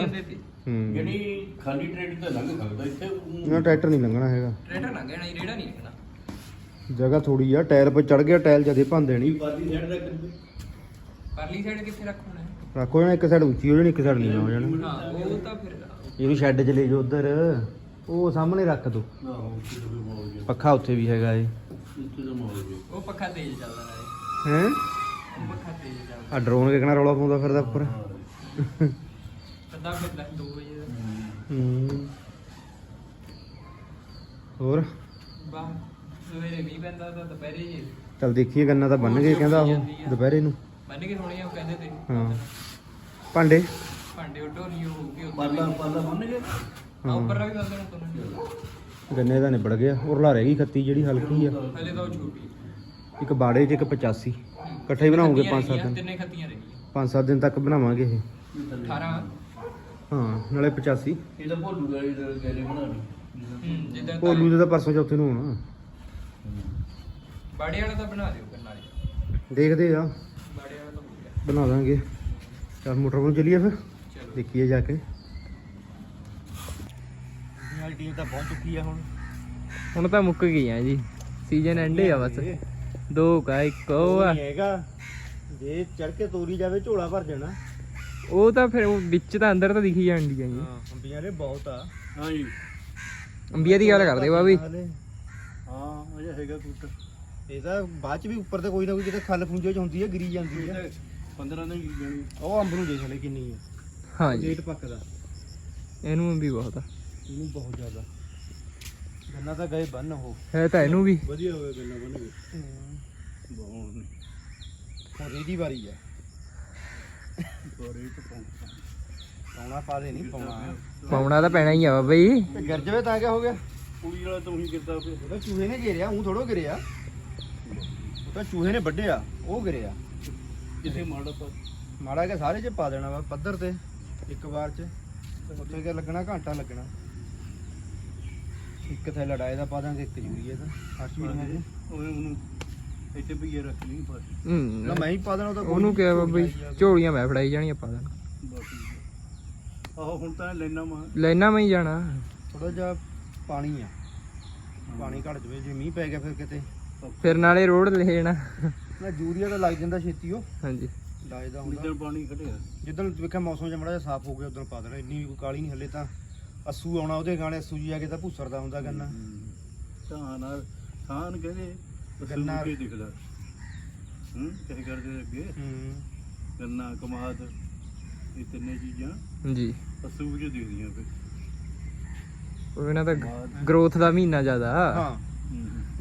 Speaker 1: ਹੂੰ।
Speaker 3: ਜਿਹੜੀ ਖਾਲੀ ਟ੍ਰੇਡ ਤੇ ਲੰਘ ਸਕਦਾ ਇੱਥੇ
Speaker 1: ਨਾ ਟਰੈਕਟਰ ਨਹੀਂ ਲੰਘਣਾ ਹੈਗਾ।
Speaker 5: ਟਰੈਕਟਰ ਨਾ ਗਣਾ ਰੇੜਾ ਨਹੀਂ ਲੱਗਣਾ
Speaker 1: ਜਗ੍ਹਾ ਥੋੜੀ ਆ ਟਾਇਰ 'ਤੇ ਚੜ ਗਿਆ ਟਾਇਲ ਜਦੇ ਭੰਦੇ ਨਹੀਂ।
Speaker 6: ਪਾਰਟੀ ਸਾਈਡ ਦਾ ਕਿੰਨੇ
Speaker 5: ਪਰਲੀ ਸਾਈਡ ਕਿੱਥੇ ਰੱਖਣਾ ਹੈ?
Speaker 1: ਰੱਖੋ ਜਣਾ ਇੱਕ ਸਾਈਡ ਉੱਚੀ ਹੋ ਜਾਣੀ ਇੱਕ ਸਾਈਡ ਨੀਵਾਂ ਹੋ ਜਾਣਾ।
Speaker 5: ਹਾਂ ਉਹ ਤਾਂ ਫਿਰ
Speaker 1: ਇਹਨੂੰ ਸ਼ੈੱਡ 'ਚ ਲੈ ਜਾਓ ਉਧਰ। ਉਹ ਸਾਹਮਣੇ ਰੱਖ ਦੋ।
Speaker 6: ਮੌਲ ਗਿਆ
Speaker 1: ਪੱਖਾ ਉੱਥੇ ਵੀ ਹੈਗਾ ਏ।
Speaker 6: ਉੱਥੇ ਤਾਂ ਮੌਲ ਗਿਆ
Speaker 5: ਉਹ ਪੱਖਾ ਤੇਜ਼ ਚੱਲਦਾ ਨਾਲੇ
Speaker 1: ਹੈ?
Speaker 5: ਉਹ ਪੱਖਾ ਤੇਜ਼ ਚੱਲਦਾ
Speaker 1: ਆ ਡਰੋਨ ਕਿਹਨਾਂ ਰੌਲਾ ਪਾਉਂਦਾ ਫਿਰਦਾ ਉੱਪਰ?
Speaker 5: ਅੱਧਾ ਫਿਰ 2 ਵਜੇ ਦਾ।
Speaker 1: ਹੂੰ। ਹੋਰ?
Speaker 5: ਬਾਹਰ ਸਵੇਰੇ ਵੀ ਪੈਂਦਾ ਤਾਂ ਦੁਪਹਿਰੇ ਜੀ
Speaker 1: ਚੱਲ ਦੇਖੀਏ ਗੰਨਾ ਤਾਂ ਬੰਨ ਗਏ ਕਹਿੰਦਾ ਉਹ ਦੁਪਹਿਰੇ ਨੂੰ।
Speaker 5: ਬੰਨ ਕੇ ਸੋਣੀਆਂ ਉਹ ਕਹਿੰਦੇ ਤੇ।
Speaker 1: ਹਾਂ। ਭਾਂਡੇ?
Speaker 5: ਭਾਂਡੇ ਉੱਡੋ ਨਹੀਂ ਹੋ ਗਏ ਉੱਤੇ
Speaker 6: ਪਾਲਾ ਪਾਲਾ ਬੰਨ ਗਿਆ
Speaker 5: ਹਾਂ ਉੱਪਰ ਵੀ ਬੰਦੇ ਨੂੰ ਤੁਰਨ
Speaker 1: ਗੰਨੇ ਦਾ ਨਿਬੜ ਗਿਆ ਉਰਲਾ ਰਹਿ ਗਈ ਖੱਤੀ ਜਿਹੜੀ ਹਲਕੀ ਆ।
Speaker 5: ਹਲੇ ਤਾਂ ਉਹ ਛੋਟੀ
Speaker 1: ਇੱਕ ਬਾੜੇ 'ਚ ਇੱਕ 85 ਇਕੱਠੇ ਹੀ ਬਣਾਉਂਗੇ 5-7 ਦਿਨ।
Speaker 5: ਤਿੰਨੇ ਖੱਤੀਆਂ ਰਹੀਆਂ
Speaker 1: 5-7 ਦਿਨ ਤੱਕ ਬਣਾਵਾਂਗੇ ਇਹ।
Speaker 5: 18
Speaker 1: ਹਾਂ ਨਾਲੇ 85
Speaker 6: ਇਹ ਤਾਂ ਭੋਲੂ ਗਾੜੀ ਦਾ ਗੈਲੇ ਬਣਾਣੀ
Speaker 5: ਹੂੰ ਜਿੱਦਾਂ
Speaker 1: ਭੋਲੂ ਦੇ ਤਾਂ ਪਰਸੋਂ ਚੌਥੇ ਨੂੰ ਹੋਣਾ।
Speaker 5: ਬਾੜੇ ਵਾਲਾ ਤਾਂ ਬਣਾ ਦਿਓ ਫਿਰ ਨਾਲੇ।
Speaker 1: ਦੇਖਦੇ ਆ।
Speaker 5: ਬਾੜੇ ਵਾਲਾ ਤਾਂ
Speaker 1: ਬਣਾ ਦਾਂਗੇ। ਚੱਲ ਮੋਟਰ ਵੱਲ ਚੱਲੀਏ ਫਿਰ।
Speaker 5: ਚਲੋ।
Speaker 1: ਦੇਖੀਏ ਜਾ ਕੇ। ਸਾਡੀ ਟੀਮ ਤਾਂ ਪਹੁੰਚ ਚੁੱਕੀ ਆ ਹੁਣ।
Speaker 5: ਹੁਣ ਤਾਂ ਮੁੱਕ ਗਈਆਂ ਜੀ। ਸੀਜ਼ਨ ਐਂਡ ਆ ਬਸ। ਦੋ ਕਾ ਇੱਕ ਉਹ ਆ।
Speaker 1: ਨਹੀਂ ਹੈਗਾ। ਜੇ ਚੜ ਕੇ ਤੋਰੀ ਜਾਵੇ ਝੋਲਾ ਭਰ ਜਾਣਾ।
Speaker 5: ਉਹ ਤਾਂ ਫਿਰ ਉਹ ਵਿੱਚ ਤਾਂ ਅੰਦਰ ਤਾਂ ਦਿਖੀ ਜਾਂਦੀ ਆ ਜੀ।
Speaker 1: ਹਾਂ ਅੰਬੀਆਂ ਦੇ ਬਹੁਤ ਆ।
Speaker 6: ਹਾਂ ਜੀ
Speaker 5: ਅੰਬੀਆ ਦੀ ਗੱਲ ਕਰਦੇ ਬਾਬੀ।
Speaker 1: ਹਾਲੇ
Speaker 6: ਹਾਂ ਅਜੇ ਹੈਗਾ ਕੁੱਟ।
Speaker 1: ਇਹ ਤਾਂ ਬਾਅਦ ਚ ਵੀ ਉੱਪਰ ਤੇ ਕੋਈ ਨਾ ਕੋਈ ਕਿਤੇ ਖੱਲ ਫੁੰਜੇ ਚ ਹੁੰਦੀ ਹੈ ਗਿਰੀ ਜਾਂਦੀ ਹੈ
Speaker 6: 15 ਦਿਨ ਕੀ ਜਾਣੀ
Speaker 1: ਉਹ ਅੰਬ ਨੂੰ ਦੇਖ ਲੈ ਕਿੰਨੀ ਹੈ
Speaker 5: ਹਾਂ ਜੀ।
Speaker 1: ਲੇਟ ਪੱਕਦਾ।
Speaker 5: ਇਹਨੂੰ ਵੀ ਬਹੁਤ ਆ।
Speaker 1: ਇਹਨੂੰ ਬਹੁਤ ਜ਼ਿਆਦਾ। ਗੰਨਾ ਤਾਂ ਗਏ ਬੰਨ ਉਹ।
Speaker 5: ਹੈ ਤਾਂ ਇਹਨੂੰ ਵੀ।
Speaker 6: ਵਧੀਆ ਹੋਇਆ ਗੱਲਾਂ ਬਣ ਗਏ ਬਹੁਤ
Speaker 1: ਹੁਣ ਇਹਦੀ ਵਾਰੀ ਆ।
Speaker 6: ਤੋਂ
Speaker 1: ਪਾਉਣਾ ਪਾ ਦੇ ਨਹੀਂ ਪਾਉਣਾ।
Speaker 5: ਪਾਉਣਾ ਤਾਂ ਪੈਣਾ ਹੀ ਆ ਜੀ।
Speaker 1: ਤੇ ਗਿਰ ਜਵੇ ਤਾਂ ਕਿਆ ਹੋ ਗਿਆ?
Speaker 6: ਕੁੜੀ ਵਾਲਾ ਤੂੰ ਹੀ ਕਿੱਦਾਂ ਪਿਆ।
Speaker 1: ਉਹ ਤਾਂ ਚੂਹੇ ਨੇ ਘੇਰਿਆ ਉਹ ਥੋੜੋ ਗਿਰਿਆ ਉਹ ਤਾਂ ਚੂਹੇ ਨੇ ਵੱਢਿਆ ਉਹ ਗਿਰਿਆ
Speaker 6: ਜਿੱਥੇ ਮਾੜਾ ਪਾ
Speaker 1: ਮਾੜਾ ਕਿ ਸਾਰੇ ਚ ਪਾ ਦੇਣਾ ਵਾ ਪੱਧਰ ਤੇ ਇੱਕ ਵਾਰ ਚ। ਉੱਥੇ ਕਿ ਲੱਗਣਾ ਘੰਟਾ ਲੱਗਣਾ। ਇੱਕ ਥੈ ਲੜਾਏ ਦਾ ਪਾ ਦਾਂਗੇ ਇੱਕ ਯੂਰੀਏ ਦਾ। ਅੱਠ ਵੀ ਨਾ
Speaker 6: ਉਹਨੇ ਉਹਨੂੰ ਇੱਥੇ ਵੀ ਇਹ ਰੱਖ ਲਈ ਬਸ।
Speaker 5: ਹੂੰ।
Speaker 1: ਨਾ ਮੈਂ ਹੀ ਪਾ ਦੇਣਾ ਉਹ ਤਾਂ ਕੋਈ
Speaker 5: ਉਹਨੂੰ
Speaker 1: ਨੀ,
Speaker 5: ਕਿਹਾ ਬਾਬਾ
Speaker 1: ਝੋਲੀ
Speaker 5: ਜੀ
Speaker 1: ਲਾਈ ਜਾ।
Speaker 5: ਝੋਲੀਆਂ ਮੈਂ ਫੜਾਈ ਜਾਣੀਆਂ ਪਾ ਦੇਣ।
Speaker 6: ਬਸ ਆਹੋ ਹੁਣ ਤਾਂ ਲੈਣਾ ਮਾ
Speaker 5: ਲੈਣਾ ਮੈਂ ਹੀ ਜਾਣਾ।
Speaker 1: ਥੋੜਾ ਜਿਹਾ ਪਾਣੀ ਆ। ਪਾਣੀ ਘਟ ਜਵੇ ਜੇ ਮੀਂਹ ਪੈ ਗਿਆ ਫਿਰ ਕਿਤੇ।
Speaker 5: ਫਿਰ ਨਾਲੇ ਰੋਡ ਲੈ ਜਾਣਾ
Speaker 1: ਨਾ ਯੂਰੀਆ ਤਾਂ ਲੱਗ ਜਾਂਦਾ ਛੇਤੀ ਉਹ
Speaker 5: ਹਾਂਜੀ।
Speaker 1: ਲਾਜਦਾ ਹੁੰਦਾ।
Speaker 6: ਜਿੱਦਣ ਪਾਣੀ ਖੜਿਆ
Speaker 1: ਜਿੱਦਣ ਵੇਖਿਆ ਮੌਸਮ ਜਿਹਾ ਮੜਾ ਜਿਹਾ ਸਾਫ਼ ਹੋ ਗਿਆ ਉਦੋਂ ਪਾ ਦੇਣਾ। ਇੰਨੀ ਵੀ ਕੋਈ ਕਾਲੀ ਨਹੀਂ ਹੱਲੇ ਤਾਂ। ਅਸੂ ਆਉਣਾ ਉਹਦੇ ਗਾਣੇ ਅਸੂ ਜੀ ਆ ਕੇ ਤਾਂ ਭੁੱਸਰਦਾ ਹੁੰਦਾ ਗੰਨਾ।
Speaker 6: ਤਾਂ ਨਾਲ ਥਾਨ ਕਹਿੰਦੇ
Speaker 1: ਗੰਨਾ-
Speaker 6: ਗੰਨਾ ਦਿਖਦਾ। ਹੂੰ ਕਹੇ ਕਰਦੇ ਅੱਗੇ?
Speaker 1: ਹੂੰ।
Speaker 6: ਗੰਨਾ ਕਮਾਦ ਇਹ ਤਿੰਨੇ ਚੀਜ਼ਾਂ
Speaker 5: ਜੀ।
Speaker 6: ਪਸ਼ੂ ਵਿੱਚ ਦਿਖਦੀਆਂ ਫਿਰ?
Speaker 5: ਉਹ ਇਹਨਾਂ ਦਾ ਗਰੋਥ ਦਾ ਮਹੀਨਾ ਜ਼ਿਆਦਾ।
Speaker 1: ਹਾਂ।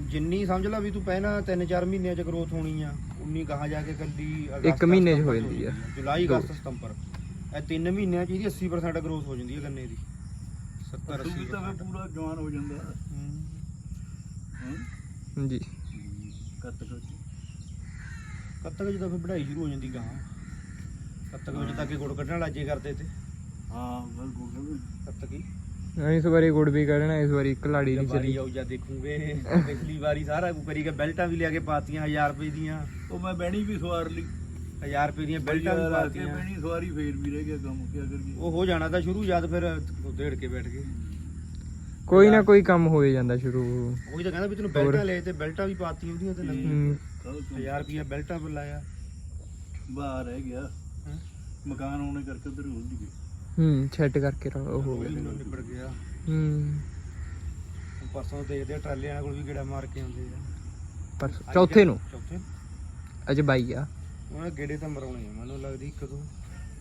Speaker 1: ਜਿੰਨੀ ਸਮਝ ਲਾ ਵੀ ਤੂੰ ਪਹਿਲਾਂ 3-4 ਮਹੀਨਿਆਂ ਚ ਗਰੋਥ ਹੋਣੀ ਆ ਉਨੀ ਕਹਾ ਜਾ ਕੇ ਕੱਲੀ
Speaker 5: ਇੱਕ ਮਹੀਨੇ 'ਚ ਹੋ ਜਾਂਦੀ ਆ।
Speaker 1: ਜੁਲਾਈ ਅਗਸਤ ਸਤੰਬਰ। ਇਹ ਤਿੰਨ ਮਹੀਨਿਆਂ ਚ ਇਹਦੀ 80% ਗਰੋਥ ਹੋ ਜਾਂਦੀ ਹੈ ਗੰਨੇ ਦੀ। 70
Speaker 6: ਪਸ਼ੂ ਵੀ ਤਾਂ
Speaker 1: 80%
Speaker 6: ਫਿਰ ਪੂਰਾ ਜਵਾਨ ਹੋ ਜਾਂਦਾ।
Speaker 1: ਹੂੰ।
Speaker 5: ਜੀ।
Speaker 6: ਕੱਤ ਕੱਤ
Speaker 1: ਕੱਤਕ ਜਦੋਂ ਫਿਰ ਵਢਾਈ ਸ਼ੁਰੂ ਹੋ ਜਾਂਦੀ ਗਾਂ ਕੱਤਕ ਵਿੱਚ ਤਾਂ ਅੱਗੇ ਗੁੜ ਕੱਢਣ ਲੱਜੇ ਕਰਦੇ ਤੇ।
Speaker 6: ਹਾਂ ਬਸ ਗੋਲ
Speaker 1: ਕੱਤਕ ਹੀ।
Speaker 5: ਇਸ ਵਾਰੀ ਗੁੜ ਵੀ ਕੱਢਣਾ ਇਸ ਵਾਰੀ ਕਲਾੜੀ ਨਹੀਂ ਚਲੀ।
Speaker 1: ਆਉ ਜਾ ਦੇਖੂਗੇ। ਪਿਛਲੀ ਵਾਰੀ ਸਾਰਾ ਕੁ ਕਰੀ ਕੇ ਬੈਲਟਾਂ ਵੀ ਲਿਆ ਕੇ ਪਾਤੀਆਂ 1000 ਰੁਪਏ ਦੀਆਂ।
Speaker 6: ਉਹ ਮੈਂ ਬਹਿਣੀ ਵੀ ਸਵਾਰ ਲਈ।
Speaker 1: 1000 ਰੁਪਏ ਦੀਆਂ ਬੈਲਟਾਂ ਵੀ ਪਾਤੀਆਂ।
Speaker 6: ਬਹਿਣੀ ਸਵਾਰੀ ਫੇਰ ਵੀ ਰਹਿ ਗਿਆ ਕੰਮ ਕੀ ਕਰੀਏ।
Speaker 1: ਉਹ ਹੋ ਜਾਣਾ ਤਾਂ ਸ਼ੁਰੂ ਜਦ ਫਿਰ ਦੇੜ ਕੇ ਬੈਠ ਗਏ।
Speaker 5: ਕੋਈ ਨਾ ਕੋਈ ਕੰਮ ਹੋ ਹੀ ਜਾਂਦਾ ਸ਼ੁਰੂ।
Speaker 1: ਉਹੀ ਤਾਂ ਕਹਿੰਦਾ ਵੀ ਤੈਨੂੰ ਬੈਲਟਾਂ ਲਏ ਤੇ ਬੈਲਟਾਂ ਵੀ ਪਾਤੀਆਂ ਉਹਦੀਆਂ ਤੇ
Speaker 6: ਕੱਲ
Speaker 1: 1000 ਰੁਪਏ ਬੈਲਟਾਂ ਪਰ ਲਾਇਆ।
Speaker 6: ਬਾਹਰ ਰਹਿ ਗਿਆ।
Speaker 1: ਹੈਂ?
Speaker 6: ਮਕਾਨ ਆਉਣੇ ਕਰਕੇ ਉਧਰ ਹੋ ਗਏ
Speaker 5: ਹੂੰ ਛੱਡ ਕਰਕੇ ਰ- ਉਹ ਹੋ ਗਿਆ।
Speaker 1: ਉਹੀ ਨੂੰ ਨਿਬੜ ਗਿਆ।
Speaker 5: ਹੂੰ।
Speaker 1: ਹੁਣ ਪਰਸੋਂ ਦੇਖਦੇ ਆ ਟਰਾਲੇ ਵਾਲਿਆਂ ਕੋਲ ਵੀ ਗੇੜਾ ਮਾਰ ਕੇ ਆਉਂਦੇ ਆ।
Speaker 5: ਪਰ ਚੌਥੇ ਨੂੰ?
Speaker 1: ਚੌਥੇ?
Speaker 5: ਅੱਜ ਬਾਈ ਆ।
Speaker 1: ਉਹਨਾਂ ਗੇੜੇ ਤਾਂ ਮਰਾਉਣੇ ਆ ਮੈਨੂੰ ਲੱਗਦੀ ਇੱਕ ਦੋ।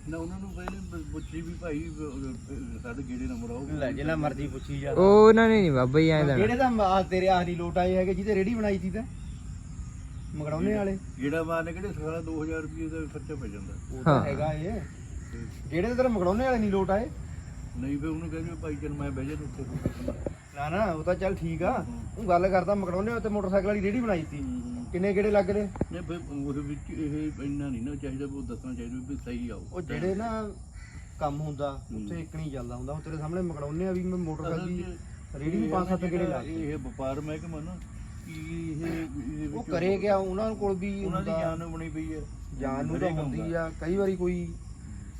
Speaker 6: ਨਾ ਉਹਨਾਂ ਨੂੰ ਪਹਿਲੇ ਬ- ਪੁੱਛੀ ਵੀ ਭਾਈ ਅਹ, ਅਹ, ਸਾਡੇ ਗੇੜੇ ਨੰਬਰ ਆਓ
Speaker 1: ਲੈ ਜਿੰਨਾ ਮਰਜ਼ੀ ਪੁੱਛੀ ਜਾ।
Speaker 5: ਉਹ ਉਹਨਾਂ ਨੇ ਨਹੀਂ ਬਾਬਾ ਜੀ ਐਂ ਦੇਣਾ
Speaker 1: ਕਿਹੜੇ ਦਾ ਆਹ ਤੇਰੇ ਆਹਰੀ ਲੋਟ ਆਏ ਹੈਗੇ ਜਿਹਦੇ ਰੇੜੀ ਬਣਾਈ ਸੀ ਤਾਂ। ਮਗੜਾਉਣੇ ਵਾਲੇ।
Speaker 6: ਗੇੜਾ ਮਾਰਨੇ ਕਿਹੜੇ ਸਾਲਾ 2000 ਰੁਪਏ ਦਾ ਖਰਚਾ ਪੈ ਜਾਂਦਾ।
Speaker 1: ਉਹ ਤਾਂ
Speaker 5: ਹਾਂ।
Speaker 1: ਹੈਗਾ ਇਹ। ਜਿਹੜੇ ਤੇਰੇ ਮਗੜਾਉਣੇ ਵਾਲੇ ਨਹੀਂ ਲੋਟ ਆਏ।
Speaker 6: ਨਹੀਂ ਫੇ ਉਹਨੂੰ ਕਹਿੰਦੇ ਭਾਈ ਚਲ ਮੈਂ ਬਹਿ ਜਾ ਉੱਥੇ।
Speaker 1: ਨਾ ਨਾ ਉਹ ਤਾਂ ਚੱਲ ਠੀਕ ਆ। ਉਹ ਗੱਲ ਕਰਦਾ ਮਗੜਾਉਣੇ ਤੇ ਮੋਟਰਸਾਈਕਲ ਵਾਲੀ ਰੇੜੀ ਬਣਾਈ ਸੀ। ਕਿੰਨੇ ਗੇੜੇ ਲੱਗ ਰਹੇ?
Speaker 6: ਨਹੀਂ ਫੇ ਉਹਦੇ ਵਿੱਚ ਇਹ ਇੰਨਾ ਨਹੀਂ ਨਾ ਚਾਹੀਦਾ ਉਹ ਦੱਸਣਾ ਚਾਹੀਦਾ ਵੀ ਸਹੀ ਆਓ
Speaker 1: ਉਹ। ਜਿਹੜੇ ਨਾ ਕੰਮ ਹੁੰਦਾ ਉੱਥੇ ਇੱਕ ਨਹੀਂ ਚੱਲਦਾ ਹੁੰਦਾ। ਉਹ ਤੇਰੇ ਸਾਹਮਣੇ ਮਗੜਾਉਣੇ ਆ ਵੀ ਮੈਂ ਮੋਟਰਸਾਈਕਲ ਦੀ ਰੇੜੀ ਵੀ ਪੰਜ ਸੱਤ ਗੇੜੇ ਲਾ
Speaker 6: ਇਹ ਵਪਾਰ ਮਹਿਕਮਾ ਨਾ ਕਿ ਇਹ
Speaker 1: ਉਹ ਕਰੇ ਗਿਆ ਉਹਨਾਂ ਕੋਲ ਵੀ
Speaker 6: ਉਹਨਾਂ ਦੀ ਜਾਨ ਬਣੀ ਪਈ ਹੈ।
Speaker 1: ਜਾਨ ਨੂੰ ਤਾਂ ਹੁੰਦੀ ਆ। ਕਈ ਵਾਰੀ ਕੋਈ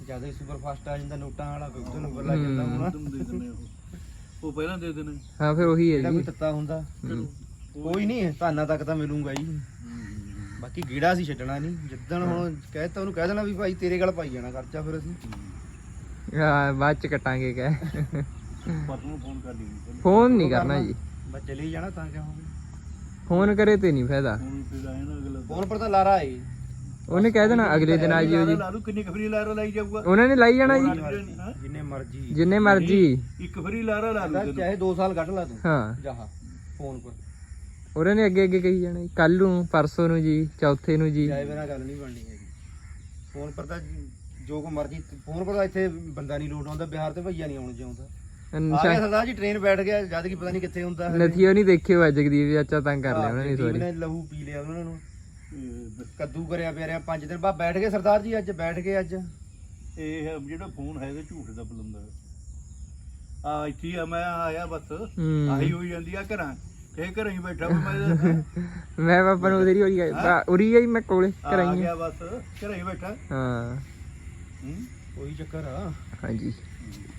Speaker 1: ਜ਼ਿਆਦਾ ਹੀ ਸੁਪਰ ਫਾਸਟ ਆ ਜਾਂਦਾ ਨੋਟਾਂ ਵਾਲਾ ਫਿਰ ਉਹਦੇ ਨੰਬਰ ਲੱਗ ਜਾਂਦਾ ਹੋਣਾ।
Speaker 6: ਤੁਮ ਦੇ ਦਿੰਦੇ ਉਹ। ਉਹ ਪਹਿਲਾਂ ਦੇ ਦੇਣੇ
Speaker 5: ਹਾਂ ਫਿਰ ਉਹੀ ਹੈ
Speaker 1: ਜਿਹੜਾ ਕੋਈ
Speaker 5: ਜੀ।
Speaker 1: ਤੱਤਾ ਹੁੰਦਾ। ਕੋਈ ਨਹੀਂ ਧਾਨਾ ਤੱਕ ਤਾਂ ਮਿਲੂੰਗਾ ਜੀ ਬਾਕੀ ਗੀੜਾ ਅਸੀਂ ਛੱਡਣਾ ਨਹੀਂ। ਜਿੱਦਣ ਹੁਣ ਕਹਿਤਾ ਉਹਨੂੰ ਕਹਿ ਦੇਣਾ ਵੀ ਭਾਈ ਤੇਰੇ ਗੱਲ ਪਾਈ ਜਾਣਾ ਖਰਚਾ ਫਿਰ ਅਸੀਂ।
Speaker 5: ਹਾਂ ਬਾਅਦ ਚ ਕਟਾਂਗੇ ਕਹਿ।
Speaker 3: ਪਰ ਨੂੰ ਫੋਨ ਕਰ ਲਈ
Speaker 5: ਫੋਨ ਨਹੀਂ ਕਰਨਾ ਜੀ।
Speaker 1: ਬਸ ਚਲੇ ਜਾਣਾ ਤਾਂ ਕਿਆ ਹੋਵੇ।
Speaker 5: ਫੋਨ ਕਰੇ ਤੇ ਨਹੀਂ ਫਾਇਦਾ।
Speaker 1: ਫੋਨ ਪਰ ਤਾਂ ਲਾਰਾ ਆਏ
Speaker 5: ਉਹਨੇ ਕਹਿ ਦੇਣਾ ਅਗਲੇ ਦਿਨ ਆ ਜਿਓ ਜੀ।
Speaker 3: ਲਾ ਲੂ ਕਿੰਨੀ ਫਰੀ ਲਾਰਾ ਲਾਈ ਜਾਊਗਾ।
Speaker 5: ਉਹਨਾਂ ਨੇ ਲਾਈ ਜਾਣਾ ਜੀ?
Speaker 1: ਜਿੰਨੇ ਮਰਜ਼ੀ।
Speaker 5: ਜਿੰਨੇ ਮਰਜ਼ੀ।
Speaker 3: ਇੱਕ ਫਰੀ ਲਾਰਾ ਲਾ ਲੂ
Speaker 1: ਚਾਹੇ 2 ਸਾਲ ਕੱਢ ਲਾ ਤੂੰ।
Speaker 5: ਹਾਂ।
Speaker 1: ਜਾਹਾ ਫੋਨ ਪਰ।
Speaker 5: ਉਹਨਾਂ ਨੇ ਅੱਗੇ ਅੱਗੇ ਕਹੀ ਜਾਣਾ ਕੱਲ ਨੂੰ ਪਰਸੋਂ ਨੂੰ ਜੀ ਚੌਥੇ ਨੂੰ ਜੀ।
Speaker 1: ਚਾਹੇ ਬਿਨਾ ਗੱਲ ਨਹੀਂ ਬਣਨੀ ਹੈਗੀ। ਫੋਨ ਪਰ ਤਾਂ ਜੋ ਕੋ ਮਰਜ਼ੀ ਫੋਨ ਪਰ ਤਾਂ ਇੱਥੇ ਬੰਦਾ ਨਹੀਂ ਲੋਟ ਆਉਂਦਾ ਬਿਹਾਰ ਤੇ ਭਈਆ ਨਹੀਂ ਆਉਣ ਜਿਉਂਦਾ। ਆ ਗਿਆ ਸਰਦਾਰ ਜੀ ਟ੍ਰੇਨ ਬੈਠ ਗਿਆ ਜਦ ਕਿ ਪਤਾ ਨਹੀਂ ਕਿੱਥੇ ਹੁੰਦਾ
Speaker 5: ਨਥੀਓ ਨਹੀਂ ਦੇਖਿਓ ਅੱਜ ਜਗਦੀਪ ਚਾਚਾ ਤੰਗ ਕਰ ਲਿਆ ਉਹਨਾਂ ਨੇ ਸੋਰੀ।
Speaker 1: ਨੇ ਲਹੂ ਪੀ ਲਿਆ ਉਹਨਾਂ ਨੂੰ। ਕੱਦੂ ਕਰਿਆ ਪਿਆ ਰਿਆ ਪੰਜ ਦਿਨ ਬਾਅਦ ਬੈਠ ਗਏ ਸਰਦਾਰ ਜੀ ਅੱਜ ਬੈਠ ਗਏ ਅੱਜ।
Speaker 3: ਇਹ ਜਿਹੜਾ ਫੋਨ ਹੈ ਇਹ ਝੂਠ ਦਾ ਬਲੰਦਾ ਆ ਇੱਥੇ ਮੈਂ ਆਇਆ ਬਸ। ਆਹੀ ਹੋਈ ਜਾਂਦੀ ਆ ਘਰਾਂ ਕਿ ਘਰਾਂ ਹੀ ਬੈਠਾ ਵੀ ਮੈਂ
Speaker 5: ਮੈਂ ਪਾਪਾ ਨੂੰ ਉਧਰੀ ਉਰੀ ਆਈ ਮੈਂ ਕੋਲੇ
Speaker 3: ਆ
Speaker 5: ਕਰਾਈ
Speaker 3: ਗਿਆ ਬਸ ਘਰਾਂ ਹੀ ਬੈਠਾ।
Speaker 5: ਹਾਂ।
Speaker 3: ਹੂੰ
Speaker 1: ਕੋਈ ਚੱਕਰ ਆ।
Speaker 5: ਹਾਂਜੀ।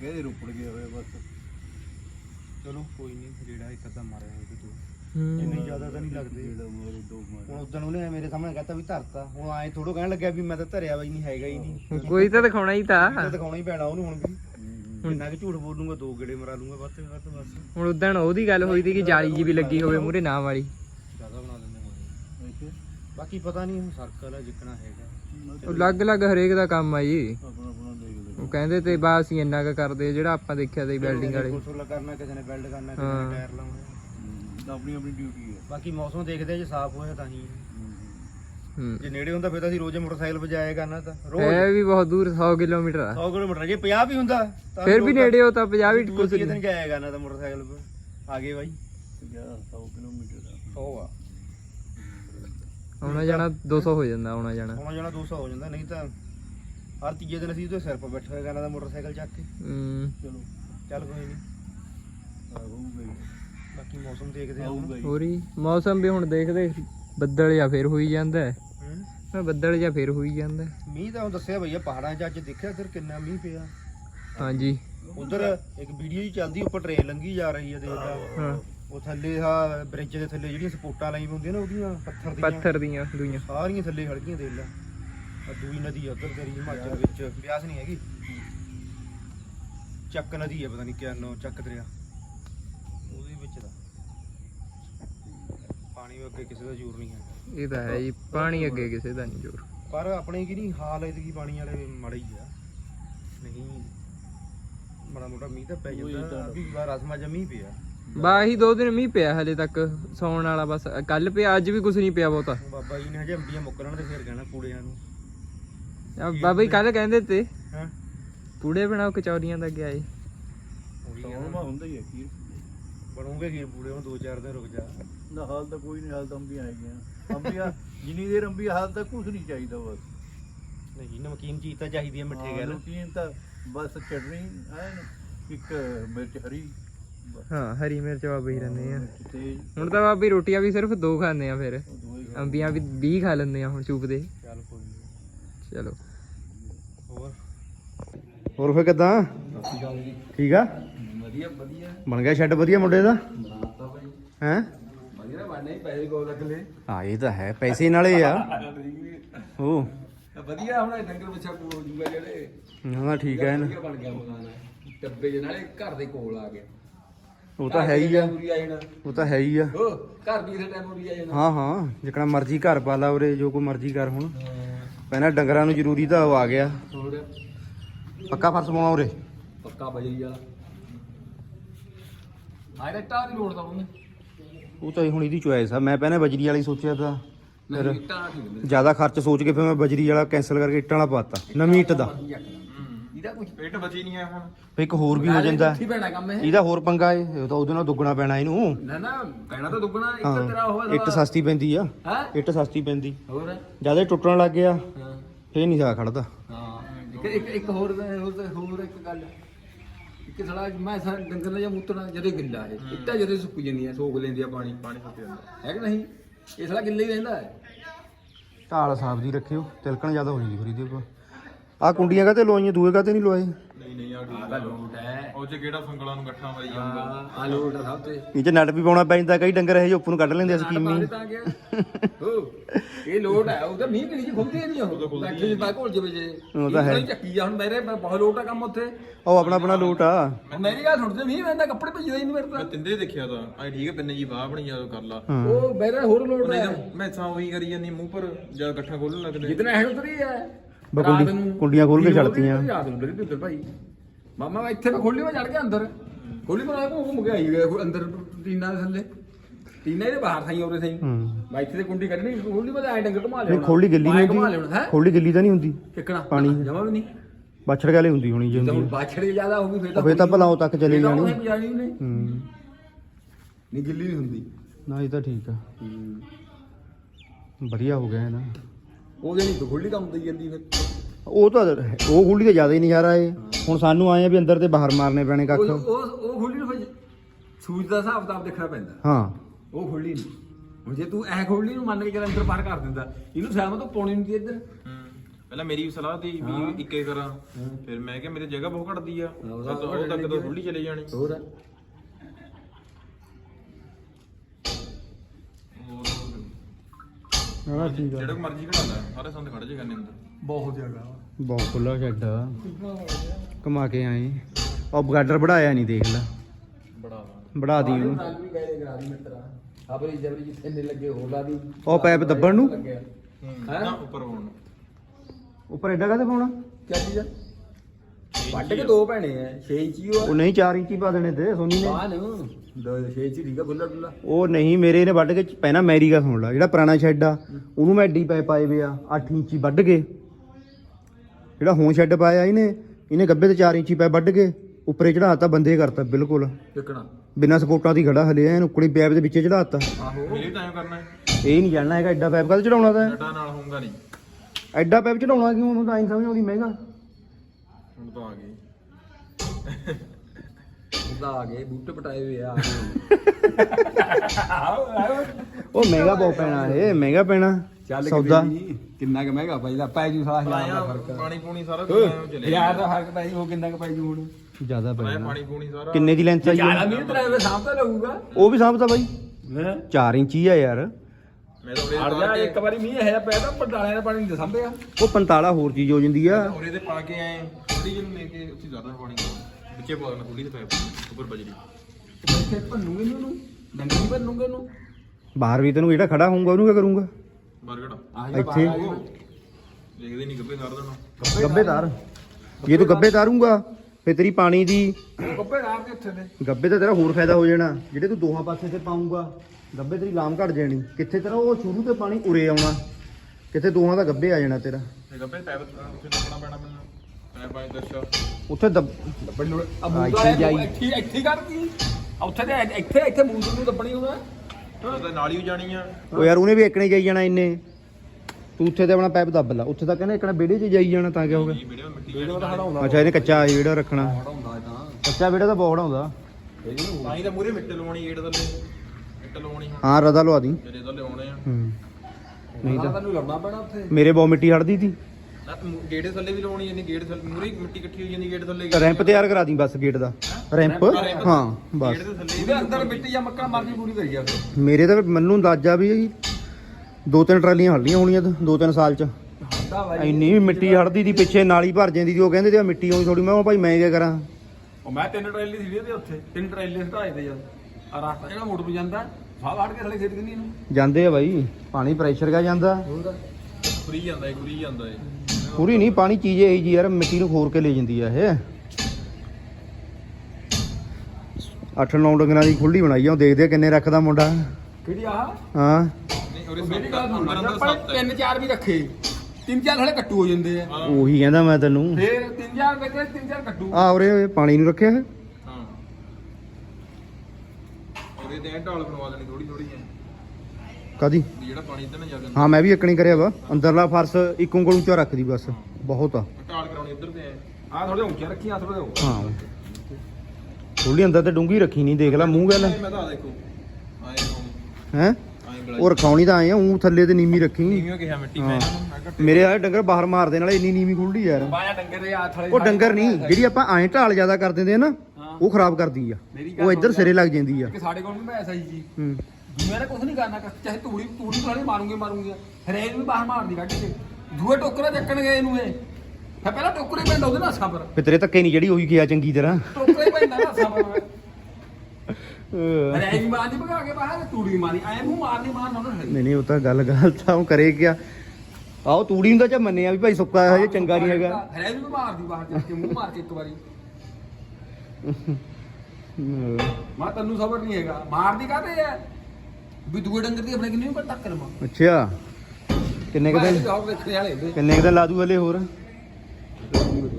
Speaker 3: ਕਿਹਦੇ ਰੁਪੜ ਗਏ ਹੋਏ ਬਸ।
Speaker 1: ਚਲੋ ਕੋਈ ਨਹੀਂ ਜਿਹੜਾ ਇੱਕ ਅੱਧਾ ਮਾਰਿਆ ਹੋਵੇ ਤੂੰ
Speaker 5: ਹੂੰ।
Speaker 1: ਇੰਨੀ ਜ਼ਿਆਦਾ ਤਾਂ ਨਹੀਂ ਲੱਗਦੇ।
Speaker 3: ਜਿਹੜਾ ਮਾਰੇ ਦੋ ਮਾਰੇ
Speaker 1: ਹੁਣ ਉਦੋਂ ਉਹਨੇ ਮੇਰੇ ਸਾਹਮਣੇ ਕਹਤਾ ਵੀ ਧਰਤਾ। ਹੁਣ ਆਏ ਥੋੜੋ ਕਹਿਣ ਲੱਗਿਆ ਵੀ ਮੈਂ ਤਾਂ ਧਰਿਆ ਬਾਈ ਨਹੀਂ ਹੈਗਾ ਹੀ ਨਹੀਂ।
Speaker 5: ਕੋਈ ਤਾਂ ਦਿਖਾਉਣਾ ਹੀ ਤਾਂ।
Speaker 1: ਤਾਂ ਦਿਖਾਉਣਾ ਹੀ ਪੈਣਾ ਉਹਨੂੰ ਹੁਣ ਵੀ। ਕਿੰਨਾ ਕਿ ਝੂਠ ਬੋਲੂੰਗਾ ਦੋ ਗੇੜੇ ਮਰਾ ਲੂੰਗਾ ਵੱਧ ਤੋਂ ਵੱਧ ਬਸ।
Speaker 5: ਹੁਣ ਉਹਦੀ ਗੱਲ ਹੋਈ ਸੀ ਕਿ ਜਾਲੀ ਜੀ ਵੀ ਲੱਗੀ ਹੋਵੇ ਮੂਰੇ ਨਾਮ ਵਾਲੀ।
Speaker 1: ਜ਼ਿਆਦਾ ਬਣਾ ਦਿੰਦੇ ਹੋਣੇ
Speaker 3: ਇੱਥੇ
Speaker 1: ਬਾਕੀ ਪਤਾ ਨਹੀਂ ਹੁਣ ਸਰਕਲ ਆ ਜਿੱਕਣਾ ਹੈਗਾ।
Speaker 5: ਉਹ ਅਲੱਗ-ਅਲੱਗ ਹਰੇਕ ਦਾ ਕੰਮ ਆ ਜੀ।
Speaker 3: ਆਪਣਾ ਆਪਣਾ ਦੇਖ ਲੈ
Speaker 5: ਉਹ ਕਹਿੰਦੇ ਤੇ ਬਾ ਅਸੀਂ ਇੰਨਾ ਕੁ ਕਰਦੇ ਜਿਹੜਾ ਆਪਾਂ ਦੇਖਿਆ ਤੇ ਵੈਲਡਿੰਗ ਵਾਲੇ।
Speaker 1: ਕੋਸੋਲਾ ਕਰਨਾ ਕਿਸੇ ਨੇ ਵੈਲਡ ਕਰਨਾ ਕਿਸੇ
Speaker 5: ਹਾਂ।
Speaker 1: ਨੇ ਟਾਇਰ ਲਾਉਣੇ।
Speaker 3: ਹੂੰ, ਆਪਣੀ ਆਪਣੀ ਡਿਊਟੀ ਹੈ।
Speaker 1: ਬਾਕੀ ਮੌਸਮ ਦੇਖਦੇ ਜੇ ਸਾਫ਼ ਹੋਇਆ ਤਾਂ ਹੀ
Speaker 5: ਹੂੰ।
Speaker 1: ਜੇ ਨੇੜੇ ਹੁੰਦਾ ਫਿਰ ਤਾਂ ਅਸੀਂ ਰੋਜ਼ ਮੋਟਰਸਾਈਕਲ ਵਜਾਇਆ ਕਰਨਾ ਤਾਂ। ਰੋਜ਼।
Speaker 5: ਹੈ ਵੀ ਬਹੁਤ ਦੂਰ 100 ਕਿਲੋਮੀਟਰ ਆ।
Speaker 1: 100 ਕਿਲੋਮੀਟਰ ਜੇ 50 ਵੀ ਹੁੰਦਾ ਤਾਂ
Speaker 5: ਫਿਰ ਵੀ ਨੇੜੇ ਹੋ ਤਾਂ 50 ਵੀ ਕੁਝ ਨਹੀਂ।
Speaker 1: ਦਿਨ ਜਾਇਆ ਕਰਨਾ ਤਾਂ ਮੋਟਰਸਾਈਕਲ 'ਤੇ। ਆਗੇ ਬਾਈ।
Speaker 3: 100 ਕਿਲੋਮੀਟਰ ਦਾ
Speaker 1: 100 ਆ।
Speaker 5: ਆਉਣਾ ਜਾਣਾ 200 ਹੋ ਜਾਂਦਾ ਆਉਣਾ ਜਾਣਾ।
Speaker 1: ਆਉਣਾ ਜਾਣਾ 200 ਹੋ ਜਾਂਦਾ ਨਹੀਂ ਤਾਂ ਹਰ ਤੀਏ ਦਿਨ ਅਸੀਂ ਉਹਦੇ ਸਿਰ 'ਤੇ ਬੈਠੇ ਕਰਨਾ ਤਾਂ ਮੋਟਰਸਾਈਕਲ ਚੱਕ ਕੇ।
Speaker 5: ਹੂੰ।
Speaker 3: ਚਲੋ।
Speaker 1: ਚੱਲ ਕੋਈ ਨਹੀਂ।
Speaker 3: ਆਊਗਾ ਹੀ
Speaker 1: ਬਾਕੀ ਮੌਸਮ ਦੇਖਦੇ ਆ
Speaker 5: ਹੋਰ ਮੌਸਮ ਵੀ ਹੁਣ ਦੇਖਦੇ। ਬੱਦਲ ਜਾਂ ਫੇਰ ਹੋਈ ਜਾਂਦਾ ਹੈ।
Speaker 1: ਹੂੰ।
Speaker 5: ਮੈਂ ਬੱਦਲ ਜਾਂ ਫੇਰ ਹੋਈ ਜਾਂਦਾ ਹੈ।
Speaker 1: ਮੀਂਹ ਤਾਂ ਉਹ ਦੱਸਿਆ ਭਈਆ ਪਹਾੜਾਂ 'ਚ ਅੱਜ ਦੇਖਿਆ ਇੱਧਰ ਕਿੰਨਾ ਮੀਂਹ ਪਿਆ।
Speaker 5: ਹਾਂਜੀ।
Speaker 1: ਉਧਰ ਇੱਕ ਵੀਡੀਓ ਹੀ ਚੱਲਦੀ ਉੱਪਰ ਟ੍ਰੇਨ ਲੰਘੀ ਜਾ ਰਹੀ ਹੈ ਦੇਖਦਾ
Speaker 5: ਹਾਂ।
Speaker 1: ਉਹ ਥੱਲੇ ਆ ਬ੍ਰਿਜ ਦੇ ਥੱਲੇ ਜਿਹੜੀਆਂ ਸਪੋਰਟਾਂ ਲਾਈ ਹੁੰਦੀਆਂ ਨੇ ਉਹਦੀਆਂ ਪੱਥਰ ਦੀਆਂ।
Speaker 5: ਪੱਥਰ ਦੀਆਂ ਦੂਈਆਂ।
Speaker 1: ਸਾਰੀਆਂ ਥੱਲੇ ਖੜਕੀਆਂ ਦੇਖ ਲੈ। ਆ ਦੂਈ ਨਦੀ ਆ ਉਧਰ ਤੇਰੀ ਹਿਮਾਚਲ ਵਿੱਚ। ਬਿਆਸ ਨਹੀਂ ਹੈਗੀ? ਚੱਕ ਨਦੀ ਹੈ ਪਤਾ ਨਹੀਂ ਕਿਆ ਨੋ ਚੱਕ ਦਰਿਆ ਉਹਦੇ ਵਿੱਚ ਦਾ ਪਾਣੀ ਅੱਗੇ ਕਿਸੇ ਦਾ ਜ਼ੋਰ ਨਹੀਂ ਹੈ।
Speaker 5: ਇਹ ਤਾਂ ਹੈ ਜੀ ਪਾਣੀ ਅੱਗੇ ਕਿਸੇ ਦਾ ਨਹੀਂ ਜੋਰ।
Speaker 1: ਪਰ ਆਪਣੇ ਕੀ ਨਹੀਂ ਹਾਲ ਐਤਕੀ ਪਾਣੀ ਵਾਲੇ ਮਾੜਾ ਹੀ ਆ। ਨਹੀਂ ਮਾੜਾ ਮੋਟਾ ਮੀਂਹ ਤਾਂ ਪੈ ਜਾਂਦਾ ਵਾਰ ਰਸਮਾ ਜਮੀ ਪਿਆ।
Speaker 5: ਬਾਹੀ ਦੋ ਦਿਨ ਮੀਂਹ ਪਿਆ ਹਲੇ ਤੱਕ ਸੌਣ ਵਾਲਾ ਬਸ ਕੱਲ ਪਿਆ ਅੱਜ ਵੀ ਕੁਝ ਨਹੀਂ ਪਿਆ ਬਹੁਤਾ।
Speaker 1: ਬਾਬਾ ਜੀ ਨੇ ਹਜੇ ਅੰਬੀਆਂ ਮੁੱਕਣ ਤੇ ਫੇਰ ਕਹਿਣਾ ਕੂੜਿਆਂ ਨੂੰ।
Speaker 5: ਆ ਬਾਬਾ ਜੀ ਕੱਲ ਕਹਿੰਦੇ ਤੇ
Speaker 1: ਹਾਂ?
Speaker 5: ਪੂੜੇ ਬਣਾਓ ਕਚੌਰੀਆਂ ਦਾ ਗਿਆ ਏ
Speaker 1: ਉਹੀ
Speaker 3: ਸੌਣ ਹੁੰਦਾ ਹੀ ਹੈ ਕੀ?
Speaker 1: ਬਣੂਗੇ ਕੀ ਪੂੜੇ ਹੁਣ 2-4 ਦਿਨ ਰੁਕ ਜਾ।
Speaker 3: ਨਾ ਹਾਲ ਤਾਂ ਕੋਈ ਨਹੀਂ ਹਾਲ ਤਾਂ ਅੰਬੀਆਂ ਆਈਆਂ ਅੰਬੀਆਂ ਜਿੰਨੀ ਦੇਰ ਅੰਬੀ ਹਾਲ ਤਾਂ ਕੁਝ ਨਹੀਂ ਚਾਹੀਦਾ ਬਸ।
Speaker 1: ਨਹੀਂ ਨਮਕੀਨ ਚੀਜ਼ ਤਾਂ ਚਾਹੀਦੀ ਹੈ ਮਿੱਠੇ ਗੱਲ
Speaker 3: ਰੂਟੀਨ ਤਾਂ ਬਸ ਚਟਨੀ ਐਨ ਇੱਕ ਮਿਰਚ ਹਰੀ
Speaker 5: ਹਾਂ ਹਰੀ ਮਿਰਚ ਬਾਬਾ ਹੀ ਰਹਿੰਦੇ ਆ।
Speaker 3: ਮਿਰਚ ਤੇਜ਼।
Speaker 5: ਹੁਣ ਤਾਂ ਬਾਬੀ ਰੋਟੀਆਂ ਵੀ ਸਿਰਫ ਦੋ ਖਾਂਦੇ ਆ ਫਿਰ।
Speaker 3: ਉਹ ਦੋਏ ਖਾ-
Speaker 5: ਅੰਬੀਆਂ ਵੀ 20 ਖਾ ਲੈਂਦੇ ਆ ਹੁਣ ਚੂਪ ਦੇ।
Speaker 1: ਚੱਲ ਕੋਈ ਨਹੀਂ
Speaker 5: ਚਲੋ।
Speaker 1: ਹੋਰ? ਹੋਰ ਫੇ ਕਿਦਾਂ? ਠੀਕ ਆ?
Speaker 3: ਵਧੀਆ ਵਧੀਆ।
Speaker 1: ਬਣ ਗਿਆ ਸ਼ੈੱਡ ਵਧੀਆ ਮੁੰਡੇ ਦਾ? ਹੈ?
Speaker 3: ਪੈਸੇ ਕੋਲ
Speaker 1: ਹਾਂ ਇਹ ਤਾਂ ਹੈ ਪੈਸੇ ਨਾਲੇ ਆ। ਉਹ
Speaker 3: ਵਧੀਆ ਹੁਣ ਇਹ ਡੰਗਰ ਬੱਚਾ ਕੋਲ ਜੂਗਾ ਜਿਹੜੇ।
Speaker 1: ਹਾਂ ਠੀਕ ਹੈ। ਨਾ
Speaker 3: ਬਣ ਗਿਆ ਮਕਾਨ ਡੱਬੇ ਦੇ ਨਾਲੇ ਘਰ ਦੇ ਕੋਲ ਆ ਗਿਆ
Speaker 1: ਉਹ ਤਾਂ ਹੈ ਹੀ ਆ। ਉਹ ਤਾਂ ਹੈ ਹੀ ਆ।
Speaker 3: ਘਰ ਦੀ ਕਿਸੇ ਟਾਈਮ ਪੂਰੀ ਆ ਜਾਣਾ।
Speaker 1: ਹਾਂ ਹਾਂ ਜਿਕਣਾ ਮਰਜ਼ੀ ਘਰ ਪਾ ਲਾ ਉਰੇ ਜੋ ਕੋ ਮਰਜ਼ੀ ਕਰ ਹੁਣ। ਪਹਿਲਾਂ ਡੰਗਰਾਂ ਨੂੰ ਜ਼ਰੂਰੀ ਤਾਂ ਉਹ ਆ ਗਿਆ। ਪੱਕਾ ਫਰਸ਼ ਪਾਉਣਾ ਉਰੇ।
Speaker 3: ਪੱਕਾ ਬਜਰੀ ਵਾਲਾ। ਆਇਰੇ ਇੱਟਾਂ ਦੀ ਲੋੜ ਤਾਂ ਉਹਨੇ
Speaker 1: ਉਹ ਤਾਂ ਹੁਣ ਇਹਦੀ ਚੁਆਇਸ ਆ। ਮੈਂ ਪਹਿਲਾਂ ਬਜਰੀ ਵਾਲੀ ਸੋਚਿਆ ਤਾਂ।
Speaker 3: ਨੇ
Speaker 1: ਜ਼ਿਆਦਾ ਖਰਚ ਸੋਚ ਕੇ ਫਿਰ ਮੈਂ ਬਜਰੀ ਵਾਲਾ ਕੈਨਸਲ ਕਰਕੇ ਇੱਟਾਂ ਵਾਲਾ ਪਾਤਾ ਨਵੀਂ ਇੱਟ ਦਾ।
Speaker 3: ਇਹਦਾ ਕੁਝ ਪੇਟ ਬਚੀ ਨਹੀਂ ਆ ਹੁਣ।
Speaker 1: ਫਿਰ ਇੱਕ ਹੋਰ ਵੀ ਹੋ ਜਾਂਦਾ
Speaker 3: ਕੀ ਪੈਣਾ ਕੰਮ ਇਹ।
Speaker 1: ਇਹਦਾ ਹੋਰ ਪੰਗਾ ਏ। ਇਹ ਤਾਂ ਉਹਦੇ ਨਾਲ ਦੁੱਗਣਾ ਪੈਣਾ ਇਹਨੂੰ।
Speaker 3: ਨਾ ਨਾ ਪੈਣਾ ਤਾਂ ਦੁੱਗਣਾ ਇੱਕ ਤਾਂ ਤੇਰਾ
Speaker 1: ਹਾਂ
Speaker 3: ਹੋਵੇ
Speaker 1: ਇੱਟ ਸਸਤੀ ਪੈਂਦੀ ਆ।
Speaker 3: ਹੈ?
Speaker 1: ਇੱਟ ਸਸਤੀ ਪੈਂਦੀ।
Speaker 3: ਹੋਰ?
Speaker 1: ਜ਼ਿਆਦਾ ਟੁੱਟਣ ਲੱਗ ਗਿਆ
Speaker 3: ਹਾਂ।
Speaker 1: ਫੇਰ ਨਹੀਂ ਸਾ ਖੜਦਾ।
Speaker 3: ਹਾਂ ਇੱਕ ਇੱਕ ਇੱਕ ਹੋਰ ਹੋਰ ਹੋਰ ਇੱਕ ਗੱਲ। ਇੱਕ ਸੜਾ ਮੈਂ ਸਾ ਡੰਗਰ ਦਾ ਜਾਂ ਮੂਤਣਾ ਜਦੋਂ ਗਿੱਲਾ ਹੈ। ਇੱਟਾਂ ਜਦੋਂ ਸੁੱਕ ਜਾਂਦੀਆਂ ਸੋਖ ਲੈਂਦੀਆਂ ਪਾਣੀ ਪਾਣੀ ਸੁੱਕ ਜਾਂਦਾ। ਹੈ ਕਿ ਨਹੀਂ? ਇਹ ਸੜਾ ਗਿੱਲਾ ਹੀ ਰਹਿੰਦਾ ਹੈ।
Speaker 1: ਢਾਲ ਸਾਫ਼ ਦੀ ਰੱਖਿਓ ਤਿਲਕਣ ਜ਼ਿਆਦਾ ਹੋ ਜਾਂਦੀ ਫਿਰ ਇਹਦੇ ਉੱਪਰ। ਆ ਕੁੰਡੀਆਂ ਕਾਤੇ ਲਵਾਈਆਂ ਦੂਏ ਕਾਤੇ ਨਹੀਂ ਲਵਾਏ?
Speaker 7: ਨਹੀਂ ਨਹੀਂ ਆ
Speaker 3: ਲੋਟ ਹੈ।
Speaker 7: ਉਹ ਚ ਕਿਹੜਾ ਸੰਗਲਾਂ ਨੂੰ ਗੱਠਾਂ ਮਾਰੀ ਜਾਊਗਾ
Speaker 3: ਆ ਲੋਟ ਆ ਸਭ ਤੇ।
Speaker 1: ਇਹ ਚ ਨਟ ਵੀ ਪਾਉਣਾ ਪੈਂਦਾ ਕਈ ਡੰਗਰ ਇਹ ਜਿਹੇ ਉੱਪਰ ਨੂੰ ਕੱਢ ਲੈਂਦੇ ਆ ਸਕੀਮੀ।
Speaker 3: ਤਾਂ ਗਿਆ। ਹੋ ਇਹ ਲੋਟ ਹੈ। ਉਹ ਤਾਂ ਮੀਂਹ ਚ ਖੁੱਲਦੀ ਨਹੀਂ ਉਹ ਜੀ ਕੋਲ ਜਵੇ ਜੇ।
Speaker 1: ਉਹ ਤਾਂ ਹੈ।
Speaker 3: ਇਹ ਚੱਕੀ ਜਾ ਹੁਣ ਮੇਰੇ ਬਹੁਤ ਲੋਟ ਆ ਕੰਮ ਉੱਥੇ।
Speaker 1: ਉਹ ਆਪਣਾ ਆਪਣਾ ਲੋਟ ਆ।
Speaker 3: ਹੁਣ ਮੇਰੀ ਗੱਲ ਸੁਣਦੇ ਮੀਂਹ ਪੈਂਦਾ ਕੱਪੜੇ ਭੇਜਦੇ ਹੀ ਨਹੀਂ ਮੇਰੇ
Speaker 7: ਮੈਂ
Speaker 3: ਤਾਂ
Speaker 7: ਤਿੰਦੇ ਦੇਖਿਆ ਤਾਂ ਐ ਠੀਕ ਹੈ ਪਿੰਨੇ ਜੀ ਬਾਹ ਬਣੀ ਜਾ ਕਰ ਲਾ।
Speaker 1: ਹਾਂ।
Speaker 3: ਉਹ ਮੇਰੇ ਹੋਰ ਲੋਟ
Speaker 7: ਨਹੀਂ
Speaker 3: ਹੈ।
Speaker 7: ਤਾਂ ਮੈਂ ਸਾਂ ਉਹੀ ਕਰੀ ਜਾਂਦੀ ਮੂੰਹ ਪਰ ਜਦ ਗੱਠਾਂ ਖੋਲਣ ਲੱਗਦੇ
Speaker 3: ਜਿਤਨਾ ਹੈ ਉਤਰੀ ਹੈ
Speaker 1: ਕੁੰਡੀ-
Speaker 3: ਨੂੰ-
Speaker 1: ਕੁੰਡੀਆਂ ਖੋਲ ਕੇ ਛੱਡਤੀਆਂ।
Speaker 3: ਰਾਤ ਨੂੰ ਡਰੀ ਉੱਧਰ ਭਾਈ? ਮਾਮਾ ਮੈਂ ਇੱਥੇ ਮੈਂ ਖੋਲੀ ਮੈਂ ਚੜ ਗਿਆ ਅੰਦਰ। ਖੋਲੀ ਬਣਾ ਕੇ ਘੁੰਮ ਕੇ ਆਈ ਗਿਆ ਅੰਦਰ ਟੀਨਾ ਦੇ ਥੱਲੇ। ਟੀਨਾ ਇਹਦੇ ਬਾਹਰ ਥਾਈ ਉਹਦੇ ਥਾਈ।
Speaker 1: ਹੂੰ।
Speaker 3: ਮੈਂ ਇੱਥੇ ਤੇ ਕੁੰਡੀ ਕੱਢਣੀ ਖੋਲੀ ਮੈਂ ਐ ਡੰਗਰ ਘੁਮਾ ਲਿਆ
Speaker 1: ਨਹੀਂ ਖੋਲੀ ਗਿੱਲੀ ਨਹੀਂ
Speaker 3: ਘੁਮਾ ਲਿਆ
Speaker 1: ਹੁੰਦੀ
Speaker 3: ਹੈ?
Speaker 1: ਖੋਲੀ ਗਿੱਲੀ ਤਾਂ ਨਹੀਂ ਹੁੰਦੀ।
Speaker 3: ਕਿੱਕਣਾ?
Speaker 1: ਪਾਣੀ।
Speaker 3: ਜਮਾ ਵੀ ਨਹੀਂ।
Speaker 1: ਬਾਛੜ ਗਾਲੇ ਹੁੰਦੀ ਹੋਣੀ ਜੇ
Speaker 3: ਜਦੋਂ
Speaker 1: ਹੁੰਦੀ
Speaker 3: ਬਾਛੜੇ ਜ਼ਿਆਦਾ ਹੋ ਗਈ ਫੇਰ ਤਾਂ
Speaker 1: ਫੇਰ ਤਾਂ ਭਲਾ ਉਹ ਤੱਕ ਚਲੀ
Speaker 3: ਫੇਰ ਤਾਂ
Speaker 1: ਜਾਣੀ।
Speaker 3: ਉਹਨੇ ਜਾਣੀ ਨਹੀਂ
Speaker 1: ਹੂੰ।
Speaker 3: ਨਹੀਂ ਗਿੱਲੀ ਨਹੀਂ ਹੁੰਦੀ।
Speaker 1: ਨਾ ਇਹ ਤਾਂ ਠੀਕ ਆ। ਵਧੀਆ ਹੋ ਗਿਆ ਹੈ ਨਾ।
Speaker 3: ਉਹ ਜਿਹੜੀ ਖੋਲੀ ਕੰਮ ਦਈ ਜਾਂਦੀ ਫਿਰ।
Speaker 1: ਉਹ ਤਾਂ ਉਹ ਖੁੱਲੀ ਤੇ ਜ਼ਿਆਦਾ ਹੀ ਨਜ਼ਾਰਾ ਏ। ਹੁਣ ਸਾਨੂੰ ਆਏ ਆ ਵੀ ਅੰਦਰ ਤੇ ਬਾਹਰ ਮਾਰਨੇ ਪੈਣੇ ਕੱਖ।
Speaker 3: ਉਹ ਉਹ ਉਹ ਖੋਲੀ ਨੂੰ ਫਿਰ ਸੂਜ ਦਾ ਹਿਸਾਬ ਕਿਤਾਬ ਦੇਖਣਾ ਪੈਂਦਾ।
Speaker 1: ਹਾਂ।
Speaker 3: ਉਹ ਖੋਲੀ ਨਹੀਂ। ਹੁਣ ਜੇ ਤੂੰ ਐ ਖੋਲੀ ਨੂੰ ਮੰਨ ਕੇ ਚੱਲ ਅੰਦਰ ਪਾਰ ਕਰ ਦਿੰਦਾ ਇਹਨੂੰ ਸਹਿਮਤ ਤੋਂ ਪਾਉਣੀ ਨਹੀਂ ਇੱਧਰ।
Speaker 7: ਹੂੰ। ਪਹਿਲਾਂ ਮੇਰੀ ਵੀ ਸਲਾਹ ਸੀ ਵੀ ਇੱਕੇ ਕਰਾਂ ਫਿਰ ਮੈਂ ਕਿਹਾ ਮੇਰੀ ਜਗ੍ਹਾ ਬਹੁਤ ਘਟਦੀ ਆ।
Speaker 3: ਉਹ
Speaker 7: ਤਾਂ ਉਹ ਤੱਕ ਤਾਂ ਖੁੱਲੀ ਚਲੇ ਜਾਣੀ।
Speaker 3: ਹੋਰ?
Speaker 1: ਹਾਂ ਠੀਕ
Speaker 7: ਜਿਹੜਾ ਕੋ ਮਰਜ਼ੀ ਘਟਾ ਲੈ ਸਾਰੇ ਸੰਦ ਖੜ ਜੇ ਕਰਨੇ ਅੰਦਰ।
Speaker 3: ਬਹੁਤ ਜਗ੍ਹਾ
Speaker 1: ਬਹੁਤ ਖੁੱਲਾ ਛੱਡ ਆ। ਕਮਾ ਕੇ ਆਏ। ਉਹ ਗਾਡਰ ਵਧਾਇਆ ਨਹੀਂ ਦੇਖ ਲੈ।
Speaker 7: ਬੜਾ
Speaker 1: ਵਧਾ ਦੀ ਉਹਨੂੰ।
Speaker 3: ਨਾਲ ਵੀ ਗਏ ਕਰਾ ਦੀ ਮਿੱਤਰਾ। ਆਪਣੀ ਜਬਰੀ ਜਿੱਥੇ ਨੇ ਲੱਗੇ ਹੋਰ ਲਾ ਦੀ।
Speaker 1: ਉਹ ਪੈਪ ਦੱਬਣ ਨੂੰ?
Speaker 7: ਹੈਂ? ਨਾ ਉੱਪਰ ਹੋਣ।
Speaker 1: ਉੱਪਰ ਐਡਾ ਕਾਤੇ ਪਾਉਣਾ?
Speaker 3: ਕਿਆ ਚੀਜ਼ ਆ ਕੇ ਦੋ ਭੈਣੇ ਐ 6 ਇੰਚੀ ਉਹ
Speaker 1: ਉਹ ਨਹੀਂ 4 ਇੰਚੀ ਪਾ ਦੇਣੇ ਤੇ ਸੋਨੀ ਨੇ।
Speaker 3: ਬਾਹ ਨੂੰ ਦੋ 6 ਇੰਚੀ ਠੀਕ ਆ ਖੁੱਲਾ ਡੁੱਲਾ
Speaker 1: ਉਹ ਨਹੀਂ ਮੇਰੇ ਨੇ ਵੱਢ ਕੇ ਪਹਿਲਾਂ ਮੈਰੀ ਦਾ ਸੁਣ ਲਾ ਜਿਹੜਾ ਪੁਰਾਣਾ ਸ਼ੈੱਡ ਆ ਉਹਨੂੰ ਮੈਂ ਐਡੀ ਪੈ ਪਾਏ ਵੇ ਆ 8 ਇੰਚੀ ਵੱਢ ਕੇ। ਜਿਹੜਾ ਹੁਣ ਸ਼ੈੱਡ ਪਾਇਆ ਇਹਨੇ ਇਹਨੇ ਗੱਬੇ ਤੇ 4 ਇੰਚੀ ਪੈ ਵੱਢ ਕੇ ਉੱਪਰੇ ਚੜਾਤਾ ਬੰਦੇ ਕਰਤਾ ਬਿਲਕੁਲ।
Speaker 3: ਕਿਕਣਾ
Speaker 1: ਬਿਨਾਂ ਸਪੋਰਟਾਂ ਦੀ ਖੜਾ ਹਲੇ ਐਨ ਉਕੜੀ ਪੈਪ ਦੇ ਵਿੱਚ ਚੜਾਤਾ
Speaker 3: ਆਹੋ।
Speaker 7: ਮੇਰੇ ਐਂ ਕਰਨਾ। ਹੈ
Speaker 1: ਇਹ ਨਹੀਂ ਜਾਣਨਾ ਹੈਗਾ ਐਡਾ ਪੈਪ ਕਾਹਦੇ ਚੜਾਉਣਾ ਤਾਂ?
Speaker 7: ਡਾਟਾ ਨਾਲ ਹੋਊਗਾ ਨਹੀਂ।
Speaker 1: ਐਡਾ ਪੈਪ ਚੜਾਉਣਾ ਕਿਉਂ? ਉਹਨੂੰ ਤਾਂ ਐਂ ਸਮਝ ਆਉਂਦੀ ਮਹਿੰਗਾ।
Speaker 7: ਹੁਣ ਤਾਂ ਆ ਗਈ।
Speaker 3: ਉਹਦਾ ਆ ਗਏ ਬੂਟੇ ਪਟਾਏ ਹੋਏ ਆ
Speaker 1: ਉਹ ਮਹਿੰਗਾ ਬਹੁਤ ਪੈਣਾ ਇਹ ਮਹਿੰਗਾ ਪੈਣਾ
Speaker 3: ਚੱਲ
Speaker 1: ਸੌਦਾ।
Speaker 3: ਕਿੰਨਾ ਕੁ ਮਹਿੰਗਾ ਪੈਂਦਾ ਪੈ ਜੂ ਸਾਲਾ ਹਜ਼ਾਰ ਦਾ ਫ਼ਰਕ।
Speaker 7: ਪਾਣੀ ਪੂਣੀ ਸਾਰਾ ਕੁਝ ਐਂ ਚਲੇ
Speaker 3: ਹਜ਼ਾਰ ਦਾ ਫ਼ਰਕ ਪੈ ਜੂ ਉਹ ਕਿੰਨਾ ਕੁ ਪੈ ਜੂ ਹੁਣ।
Speaker 1: ਜ਼ਿਆਦਾ ਪੈ
Speaker 7: ਆਇਆ
Speaker 1: ਜਾਣਾ।
Speaker 7: ਪਾਣੀ ਪੂਣੀ ਸਾਰਾ
Speaker 1: ਕਿੰਨੇ ਦੀ ਲੈਂਥ
Speaker 3: ਜ਼ਿਆਦਾ
Speaker 1: ਚਾਹੀਏ
Speaker 3: ਮੀਂਹ ਤਰਾ ਸਾਹਮ ਤਾਂ ਲੱਗੂਗਾ
Speaker 1: ਉਹ ਵੀ ਸਾਂਭਦਾ ਬਾਈ।
Speaker 3: ਹੈ?
Speaker 1: 4 ਇੰਚੀ ਆ ਯਾਰ।
Speaker 7: ਮੈਂ ਤਾਂ ਪਾ
Speaker 3: ਜਾ ਇੱਕ ਵਾਰੀ ਮੀਂਹ ਹੈ ਪਿਆ ਤਾਂ ਪਟਾਲਿਆਂ ਦਾ ਪਾਣੀ ਨਹੀਂ ਸਾਂਭਿਆ।
Speaker 1: ਉਹ 45 ਹੋਰ ਚੀਜ਼ ਹੋ ਜਾਂਦੀ ਆ।
Speaker 7: ਉਰੇ ਤੇ ਪਾ ਕੇ ਆਏ ਥੋੜੀ ਜਿਹੀ ਨੂੰ ਲੈ ਕੇ ਉੱਥੇ ਜ਼ਿਆਦਾ ਪਾਣੀ ਵਿੱਚੇ ਪਾ ਦੇਣਾ ਥੋੜੀ ਜਿਹੀ ਪਾਈਪ ਉੱਪਰ ਬਜਰੀ
Speaker 3: ਇੱਥੇ ਭੰਨੂਗੇ ਇਹਨੂੰ ਡੰਗੀ ਭੰਨੂਗੇ ਇਹਨੂੰ
Speaker 1: ਬਾਹਰ ਵੀ ਤੈਨੂੰ ਜਿਹੜਾ ਖੜਾ ਹੋਊਗਾ ਉਹਨੂੰ ਕੀ ਕਰੂੰਗਾ?
Speaker 3: ਆਹ
Speaker 1: ਇੱਥੇ।
Speaker 7: ਦੇਖਦੇ ਨਹੀਂ ਗੱਬੇ ਕਰ ਦੇਣਾ।
Speaker 1: ਗੱਬੇ ਤਾਰ। ਜੇ ਤੂੰ ਗੱਬੇ ਤਾਰੂੰਗਾ ਫੇ ਤੇਰੀ ਪਾਣੀ ਦੀ
Speaker 3: ਰਾਤ ਦੇ ਉੱਥੇ ਦੇ।
Speaker 1: ਗੱਬੇ ਤੇ ਤੇਰਾ ਹੋਰ ਫਾਇਦਾ ਹੋ ਜਾਣਾ। ਜਿਹੜੇ ਤੂੰ ਦੋਹਾਂ ਪਾਸੇ ਤੇ ਪਾਉਂਗਾ ਗੱਬੇ ਤੇਰੀ ਲਾਮ ਘਟ ਜਾਣੀ। ਕਿੱਥੇ ਤੇਰਾ ਉਹ ਸ਼ੁਰੂ ਤੇ ਪਾਣੀ ਉਰੇ ਆਉਣਾ। ਕਿੱਥੇ ਦੋਹਾਂ ਦਾ ਗੱਬੇ ਆ ਜਾਣਾ ਤੇਰਾ।
Speaker 7: ਤੇ ਗੱਬੇ ਪੈਪ ਉੱਥੇ ਲੱਗਣਾ ਪੈਣਾ
Speaker 1: ਉੱਥੇ ਦੱਬ
Speaker 3: ਦੱਬਣੀ ਲੋੜ
Speaker 1: ਇੱਥੇ।
Speaker 3: ਇੱਥੇ ਇੱਥੇ ਕਰਦੀ ਆ ਉੱਥੇ ਤੇ ਇੱਥੇ ਇੱਥੇ ਮੂੰਹ ਨੂੰ ਦੱਬਣੀ ਹੋਣਾ
Speaker 7: ਉਹ ਤਾਂ ਨਾਲ ਹੀ ਜਾਣੀ ਆ।
Speaker 1: ਉਹ ਯਾਰ ਉਹਨੇ ਵੀ ਇੱਕਣੇ ਜਾਈ ਜਾਣਾ ਇੰਨੇ। ਤੂੰ ਉੱਥੇ ਤੇ ਆਪਣਾ ਪੈਪ ਦੱਬ ਲਾ। ਉੱਥੇ ਤਾਂ ਕਹਿੰਦੇ ਇੱਕਣਾ ਵਿਹੜੇ 'ਚ ਜਾਈ ਜਾਣਾ ਤਾਂ ਕੀ ਹੋ ਗਿਆ।
Speaker 7: ਵੀਡੀਓ ਮਿੱਟੀ ਜਾਣੀ
Speaker 1: ਅੱਛਾ ਇਹਨੇ ਕੱਚਾ ਜਿਹੜਾ ਰੱਖਣਾ।
Speaker 3: ਹਟਾਉਂਦਾ ਇਹ ਤਾਂ।
Speaker 1: ਕੱਚਾ ਵਿਹੜਾ ਤਾਂ ਬਹੁਤ ਹਟਾਉਂਦਾ
Speaker 3: ਇਹਨੂੰ
Speaker 7: ਤਾਂ ਹੀ ਤਾਂ ਮੂਰੇ ਮਿੱਟ ਲਵਾਉਣੀ ਗੇਟ ਥੱਲੇ। ਮਿੱਟ ਲਵਾਉਣੀ।
Speaker 1: ਹਾਂ ਰਦਾ ਲਵਾ ਦੀ।
Speaker 7: ਜਿਹੜੇ ਥੱਲੇ ਆਉਣੇ ਆ।
Speaker 1: ਹੂੰ। ਨਹੀਂ ਤਾਂ
Speaker 3: ਤੈਨੂੰ ਲਾਉਣਾ ਪੈਣਾ ਉੱਥੇ।
Speaker 1: ਮੇਰੇ ਬਹੁਤ ਮਿੱਟੀ ਹੜਦੀ ਸੀ
Speaker 7: ਨਾ ਗੇਟ ਦੇ ਥੱਲੇ ਵੀ ਲਾਉਣੀ ਜਾਂਦੀ ਗੇਟ ਥੱਲੇ ਮੂਰੇ ਮਿੱਟੀ ਇਕੱਠੀ ਹੋਈ ਜਾਂਦੀ ਗੇਟ ਥੱਲੇ
Speaker 1: ਰੈਂਪ ਤਿਆਰ ਕਰਾ ਦੀ ਬਸ ਗੇਟ ਦਾ। ਰੈਂਪ? ਹਾਂ ਬਸ।
Speaker 7: ਗੇਟ ਦੇ ਥੱਲੇ
Speaker 3: ਇਹਦੇ ਅੰਦਰ ਮਿੱਟੀ ਜਾਂ ਮੱਕਾ ਮਾਰਨੀ ਪੂਰੀ ਕਰੀ ਜਾ
Speaker 1: ਮੇਰੇ ਤਾਂ ਮੈਨੂੰ ਅੰਦਾਜ਼ਾ ਵੀ ਦੋ ਤਿੰਨ ਟਰਾਲੀਆਂ ਹੜਦੀਆਂ ਹੋਣੀਆਂ ਤਾਂ ਦੋ ਤਿੰਨ ਸਾਲ ਚ। ਇੰਨੀ ਵੀ ਮਿੱਟੀ ਹੜਦੀ ਦੀ ਪਿੱਛੇ ਨਾਲੀ ਭਰ ਜਾਂਦੀ ਦੀ ਉਹ ਕਹਿੰਦੇ ਤੇ ਮਿੱਟੀ ਆਉਣੀ ਥੋੜੀ ਮੈਂ ਕਿਹਾ ਭਾਈ ਮੈਂ ਕੀ ਕਰਾਂ?
Speaker 3: ਉਹ ਮੈਂ ਤਿੰਨ ਟਰੇਲੇ ਸੀੜੇ ਤੇ ਉੱਥੇ ਤਿੰਨ ਟਰੇਲੇ ਹਟਾਏ ਤੇ ਜਦ ਆ ਰਸਤਾ ਜਿਹੜਾ ਮੋੜ ਪੇ ਜਾਂਦਾ ਸਾਹ ਵੜ ਕੇ ਥਲੇ ਖੇਤ ਕਿੰਨੀ ਨੂੰ।
Speaker 1: ਜਾਂਦੇ ਆ ਬਾਈ ਪਾਣੀ ਪ੍ਰੈਸ਼ਰ ਕਾ ਜਾਂਦਾ।
Speaker 7: ਖੁਰੀ ਜਾਂਦਾ ਏ ਖੁਰੀ ਜਾਂਦਾ ਏ।
Speaker 1: ਪੂਰੀ ਨਹੀਂ ਪਾਣੀ ਚੀਜ਼ ਇਹੀ ਜੀ ਯਾਰ ਮਿੱਟੀ ਨੂੰ ਖੋਰ ਕੇ ਲੈ ਜਾਂਦੀ ਆ ਇਹ। ਅੱਠ ਨੌ ਡੰਗਰਾਂ ਦੀ ਖੁੱਲੀ ਬਣਾਈ ਆ ਉਹ ਦੇਖਦੇ ਆ ਕਿੰਨੇ ਰੱਖਦਾ ਮੁੰਡਾ।
Speaker 3: ਕਿਹੜੀ ਆਹ
Speaker 1: ਹਾਂ।
Speaker 3: ਮੇਰੀ ਗੱਲ ਸੁਣ
Speaker 7: ਅੰਦਰ ਅੰਦਰ
Speaker 3: ਆਪਾਂ
Speaker 7: ਸੱਤ ਹੈ।
Speaker 3: ਤਿੰਨ ਚਾਰ ਵੀ ਰੱਖੇ। ਤਿੰਨ ਚਾਰ ਹਲੇ ਕੱਟੂ ਹੋ ਜਾਂਦੇ ਆ।
Speaker 1: ਉਹੀ ਕਹਿੰਦਾ ਮੈਂ ਤੈਨੂੰ।
Speaker 3: ਫੇਰ ਤਿੰਨ ਚਾਰ ਵਿੱਚ ਤਿੰਨ ਚਾਰ ਕੱਟੂ।
Speaker 1: ਆ ਉਰੇ ਪਾਣੀ ਨੂੰ ਰੱਖਿਆ। ਹੈ।
Speaker 7: ਉਰੇ ਤੇ ਢਾਲ ਬਣਵਾ ਦੇਣੀ ਥੋੜੀ ਥੋੜੀ
Speaker 1: ਕਦੀ?
Speaker 7: ਜਿਹੜਾ ਪਾਣੀ ਇੱਧਰ ਨਾ ਜਾ
Speaker 1: ਹਾਂ ਮੈਂ ਵੀ ਇੱਕਣੀ ਕਰਿਆ ਵਾ। ਅੰਦਰਲਾ ਫਰਸ਼ ਇੱਕ ਉਂਗਲ ਉੱਚਾ ਰੱਖਦੀ ਬਸ ਬਹੁਤ ਆ।
Speaker 7: ਢਾਲ ਕਰਾਉਣੀ ਇੱਧਰ ਤੇ
Speaker 3: ਆ ਥੋੜੇ ਉੱਚੇ ਰੱਖੀ ਆ ਥੋੜੇ
Speaker 1: ਹਾਂ। ਥੋੜੀ ਅੰਦਰ ਤੇ ਡੂੰਗੀ ਰੱਖੀ ਨਹੀਂ ਦੇਖ ਲੈ ਮੂੰਹ ਗੱਲ।
Speaker 7: ਮੈਂ ਤਾਂ ਦੇਖੋ। ਆਏ
Speaker 1: ਹੈ?
Speaker 7: ਆਏ
Speaker 1: ਉਹ ਰਖਾਉਣੀ ਤਾਂ ਆਏ ਆ ਉਹ ਥੱਲੇ ਤੇ ਨੀਵੀਂ ਰੱਖੀ।
Speaker 7: ਨੀਵੀਂ ਕਿਹਾ ਮਿੱਟੀ ਮੈਂ
Speaker 1: ਮੇਰੇ ਆ ਡੰਗਰ ਬਾਹਰ ਮਾਰਦੇ ਨਾਲ ਇੰਨੀ ਨੀਵੀਂ ਖੁੱਲਦੀ ਯਾਰ। ਉਹ ਡੰਗਰ ਨਹੀਂ ਜਿਹੜੀ ਆਪਾਂ ਐਂ ਢਾਲ ਜ਼ਿਆਦਾ ਕਰ ਦਿੰਦੇ ਆ ਨਾ ਉਹ ਖਰਾਬ ਕਰਦੀ ਆ। ਉਹ ਇੱਧਰ ਸਿਰੇ ਲੱਗ ਜਾਂਦੀ ਆ।
Speaker 3: ਸਾਡੇ ਕੋਲ ਵੀ ਮੈਂ ਐਸਾ ਹੀ ਜੀ
Speaker 1: ਹੂੰ।
Speaker 3: ਦੂਏ ਨੇ ਕੁਝ ਨਹੀਂ ਕਰਨਾ ਚਾਹੇ ਤੂੜੀ ਤੂੜੀ ਵਾਲੇ ਮਾਰੂਗੇ ਮਾਰੂਗੇ। ਹਰੇਕ ਵੀ ਬਾਹਰ ਮਾਰਦੀ ਕੱਢ ਕੇ ਦੂਏ ਟੋਕਰੇ ਚੱਕਣ ਗਏ ਇਹਨੂੰ ਇਹ। ਫਿਰ ਪਹਿਲਾਂ ਟੋਕਰੇ ਪੈਂਦਾ ਉਹਦੇ ਨਾਲ ਸਬਰ
Speaker 1: ਫਿਰ ਤੇਰੇ ਧੱਕੇ ਨਹੀਂ ਜਿਹੜੀ ਉਹੀ ਗਿਆ ਚੰਗੀ ਤਰ੍ਹਾਂ।
Speaker 3: ਟੋਕਰੇ ਪੈਂਦਾ ਨਾ ਸਬਰ
Speaker 1: ਅਹ।
Speaker 3: ਹਰੇਕ ਵੀ ਮਾਰਦੀ ਭਗਾ ਕੇ ਬਾਹਰ ਤੂੜੀ ਮਾਰੀ। ਐ ਮੂੰਹ ਮਾਰਨੀ ਮਾਰਨਾ ਉਹਨਾਂ ਨੇ
Speaker 1: ਨਹੀਂ ਨਹੀਂ ਉਹ ਤਾਂ ਗੱਲ ਗਲਤ ਆ ਉਹ ਕਰੇ ਕਿਆ? ਆਓ ਤੂੜੀ ਹੁੰਦਾ ਚਾ ਮੰਨਿਆ ਵੀ ਭਾਈ ਸੁੱਕਾ ਹਜੇ ਚੰਗਾ ਨਹੀਂ ਹੈਗਾ।
Speaker 3: ਹਰੇਕ ਵੀ ਮਾਰਦੀ ਬਾਹਰ ਜਾ ਕੇ ਮੂੰਹ ਮਾਰ ਕੇ ਇੱਕ ਵਾਰੀ।
Speaker 1: ਅਹ।
Speaker 3: ਮੈਂ ਤੈਨੂੰ ਸਬਰ ਨਹੀਂ ਹੈਗਾ। ਮਾਰਦੀ ਕਾਤੇ ਐ ਵੀ ਦੂਏ ਡੰਗਰ ਦੀ ਆਪਣੇ ਕਿੰਨੀ ਪਰ ਟੱਕਰ ਮਾ
Speaker 1: ਅੱਛਾ। ਕਿੰਨੇ ਕੁ ਦਿਨ?
Speaker 3: ਜਾਓ ਦੇਖਣੇ ਵਾਲੇ ਹੁੰਦੇ
Speaker 1: ਕਿੰਨੇ ਕੁ ਦਿਨ ਲਾ ਦੂ ਹਲੇ ਹੋਰ?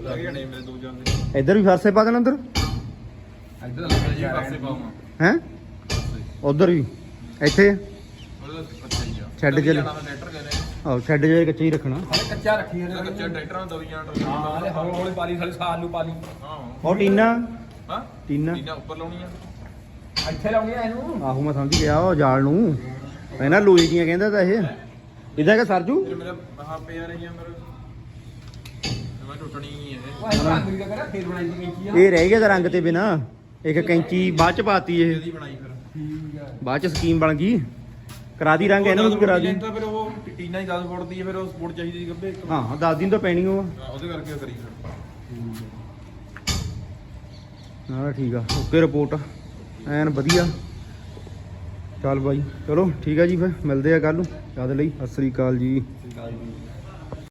Speaker 7: ਲੱਗ ਜਾਣੇ ਮੇਰੇ ਦੋ ਜਾਂਦੇ
Speaker 1: ਇੱਧਰ ਵੀ ਫਰਸੇ ਪਾ ਦੇਣਾ ਅੰਦਰ
Speaker 3: ਇੱਧਰ ਲੱਗ
Speaker 7: ਜੀ ਪਾਸੇ ਪਾਵਾਂ।
Speaker 1: ਹੈ? ਉਧਰ ਵੀ। ਇੱਥੇ?
Speaker 7: ਉਹਦਾ ਅੱਛਾ ਹੀ ਆ
Speaker 1: ਛੱਡ।
Speaker 7: ਜਾਣਾ ਮੈਂ ਟਰੈਕਟਰ ਕਹਿੰਦੇ
Speaker 1: ਆਹ ਛੱਡ ਜੇ ਕੱਚੇ ਹੀ ਰੱਖਣਾ।
Speaker 3: ਹਲੇ ਕੱਚਾ ਰੱਖੀ ਹੈ
Speaker 7: ਕੱਚਾ ਟਰੈਕਟਰਾਂ ਦਾ ਦਬੀਆਂ
Speaker 3: ਹਾਂ ਹਲੇ ਹੌਲੀ ਹੌਲੀ ਪਾਲੀ ਸਾਲੀ ਸਾਲ ਨੂੰ ਪਾਲੀ।
Speaker 7: ਹਾਂ।
Speaker 1: ਉਹ ਟੀਨਾ?
Speaker 7: ਹਾਂ?
Speaker 1: ਟੀਨਾ?
Speaker 7: ਟੀਨਾ ਉੱਪਰ ਲਾਉਣੀ ਆ।
Speaker 3: ਇੱਥੇ ਲਾਉਣੀ ਆ ਇਹਨੂੰ
Speaker 1: ਆਹੋ ਮੈਂ ਸਮਝ ਗਿਆ ਉਹ ਜਾਲ ਨੂੰ। ਪਹਿਲਾਂ ਲੋਈ ਦੀਆਂ ਕਹਿੰਦਾ ਤਾਂ ਇਹ। ਇਹਦਾ ਕਿ ਸਰਜੂ?
Speaker 7: ਫਿਰ ਮੇਰਾ ਆਹ ਪਿਆ ਰਹੀ ਆ ਮੇਰੇ ਮੈਂ ਟੁੱਟਣੀ ਹੈ
Speaker 3: ਉਹ ਇਹ ਰੰਗ ਦੀ ਕਰਾ ਫੇਰ ਬਣਾਈ ਦੀ ਕੈਂਚੀ ਆ।
Speaker 1: ਇਹ ਰਹਿ ਗਿਆ ਤਾਂ ਰੰਗ ਤੇ ਬਿਨਾ। ਇੱਕ ਕੈਂਚੀ ਬਾਅਦ ਚ ਪਾਤੀ ਇਹ।
Speaker 7: ਇਹਦੀ ਬਣਾਈ ਫਿਰ।
Speaker 3: ਠੀਕ ਆ।
Speaker 1: ਬਾਅਦ ਚ ਸਕੀਮ ਬਣ ਗਈ। ਕਰਾ ਦੀ ਰੰਗ ਇਹਨਾਂ ਨੂੰ ਵੀ ਕਰਾ ਦੀ।
Speaker 7: ਤਾਂ ਫਿਰ ਉਹ ਟੀਨਾ ਹੀ 10 ਫੁੱਟ ਦੀ ਹੈ ਫਿਰ ਉਹ ਸਪੋਰਟ ਚਾਹੀਦੀ ਸੀ ਗੱਬੇ। ਇੱਕ
Speaker 1: ਹਾਂ 10 ਦਿਨ ਤਾਂ ਪੈਣੀ ਉਹ।
Speaker 7: ਹਾਂ, ਉਹਦੇ ਕਰਕੇ ਕਰੀ ਫਿਰ।
Speaker 1: ਹਾਂ ਠੀਕ ਆ। Okay report. ਐਨ ਵਧੀਆ। ਚੱਲ ਬਾਈ, ਚਲੋ ਠੀਕ ਆ ਜੀ ਫਿਰ, ਮਿਲਦੇ ਆ ਕੱਲ ਨੂੰ। ਯਾਦ ਲਈ ਸਤਿ ਸ੍ਰੀ ਅਕਾਲ ਜੀ।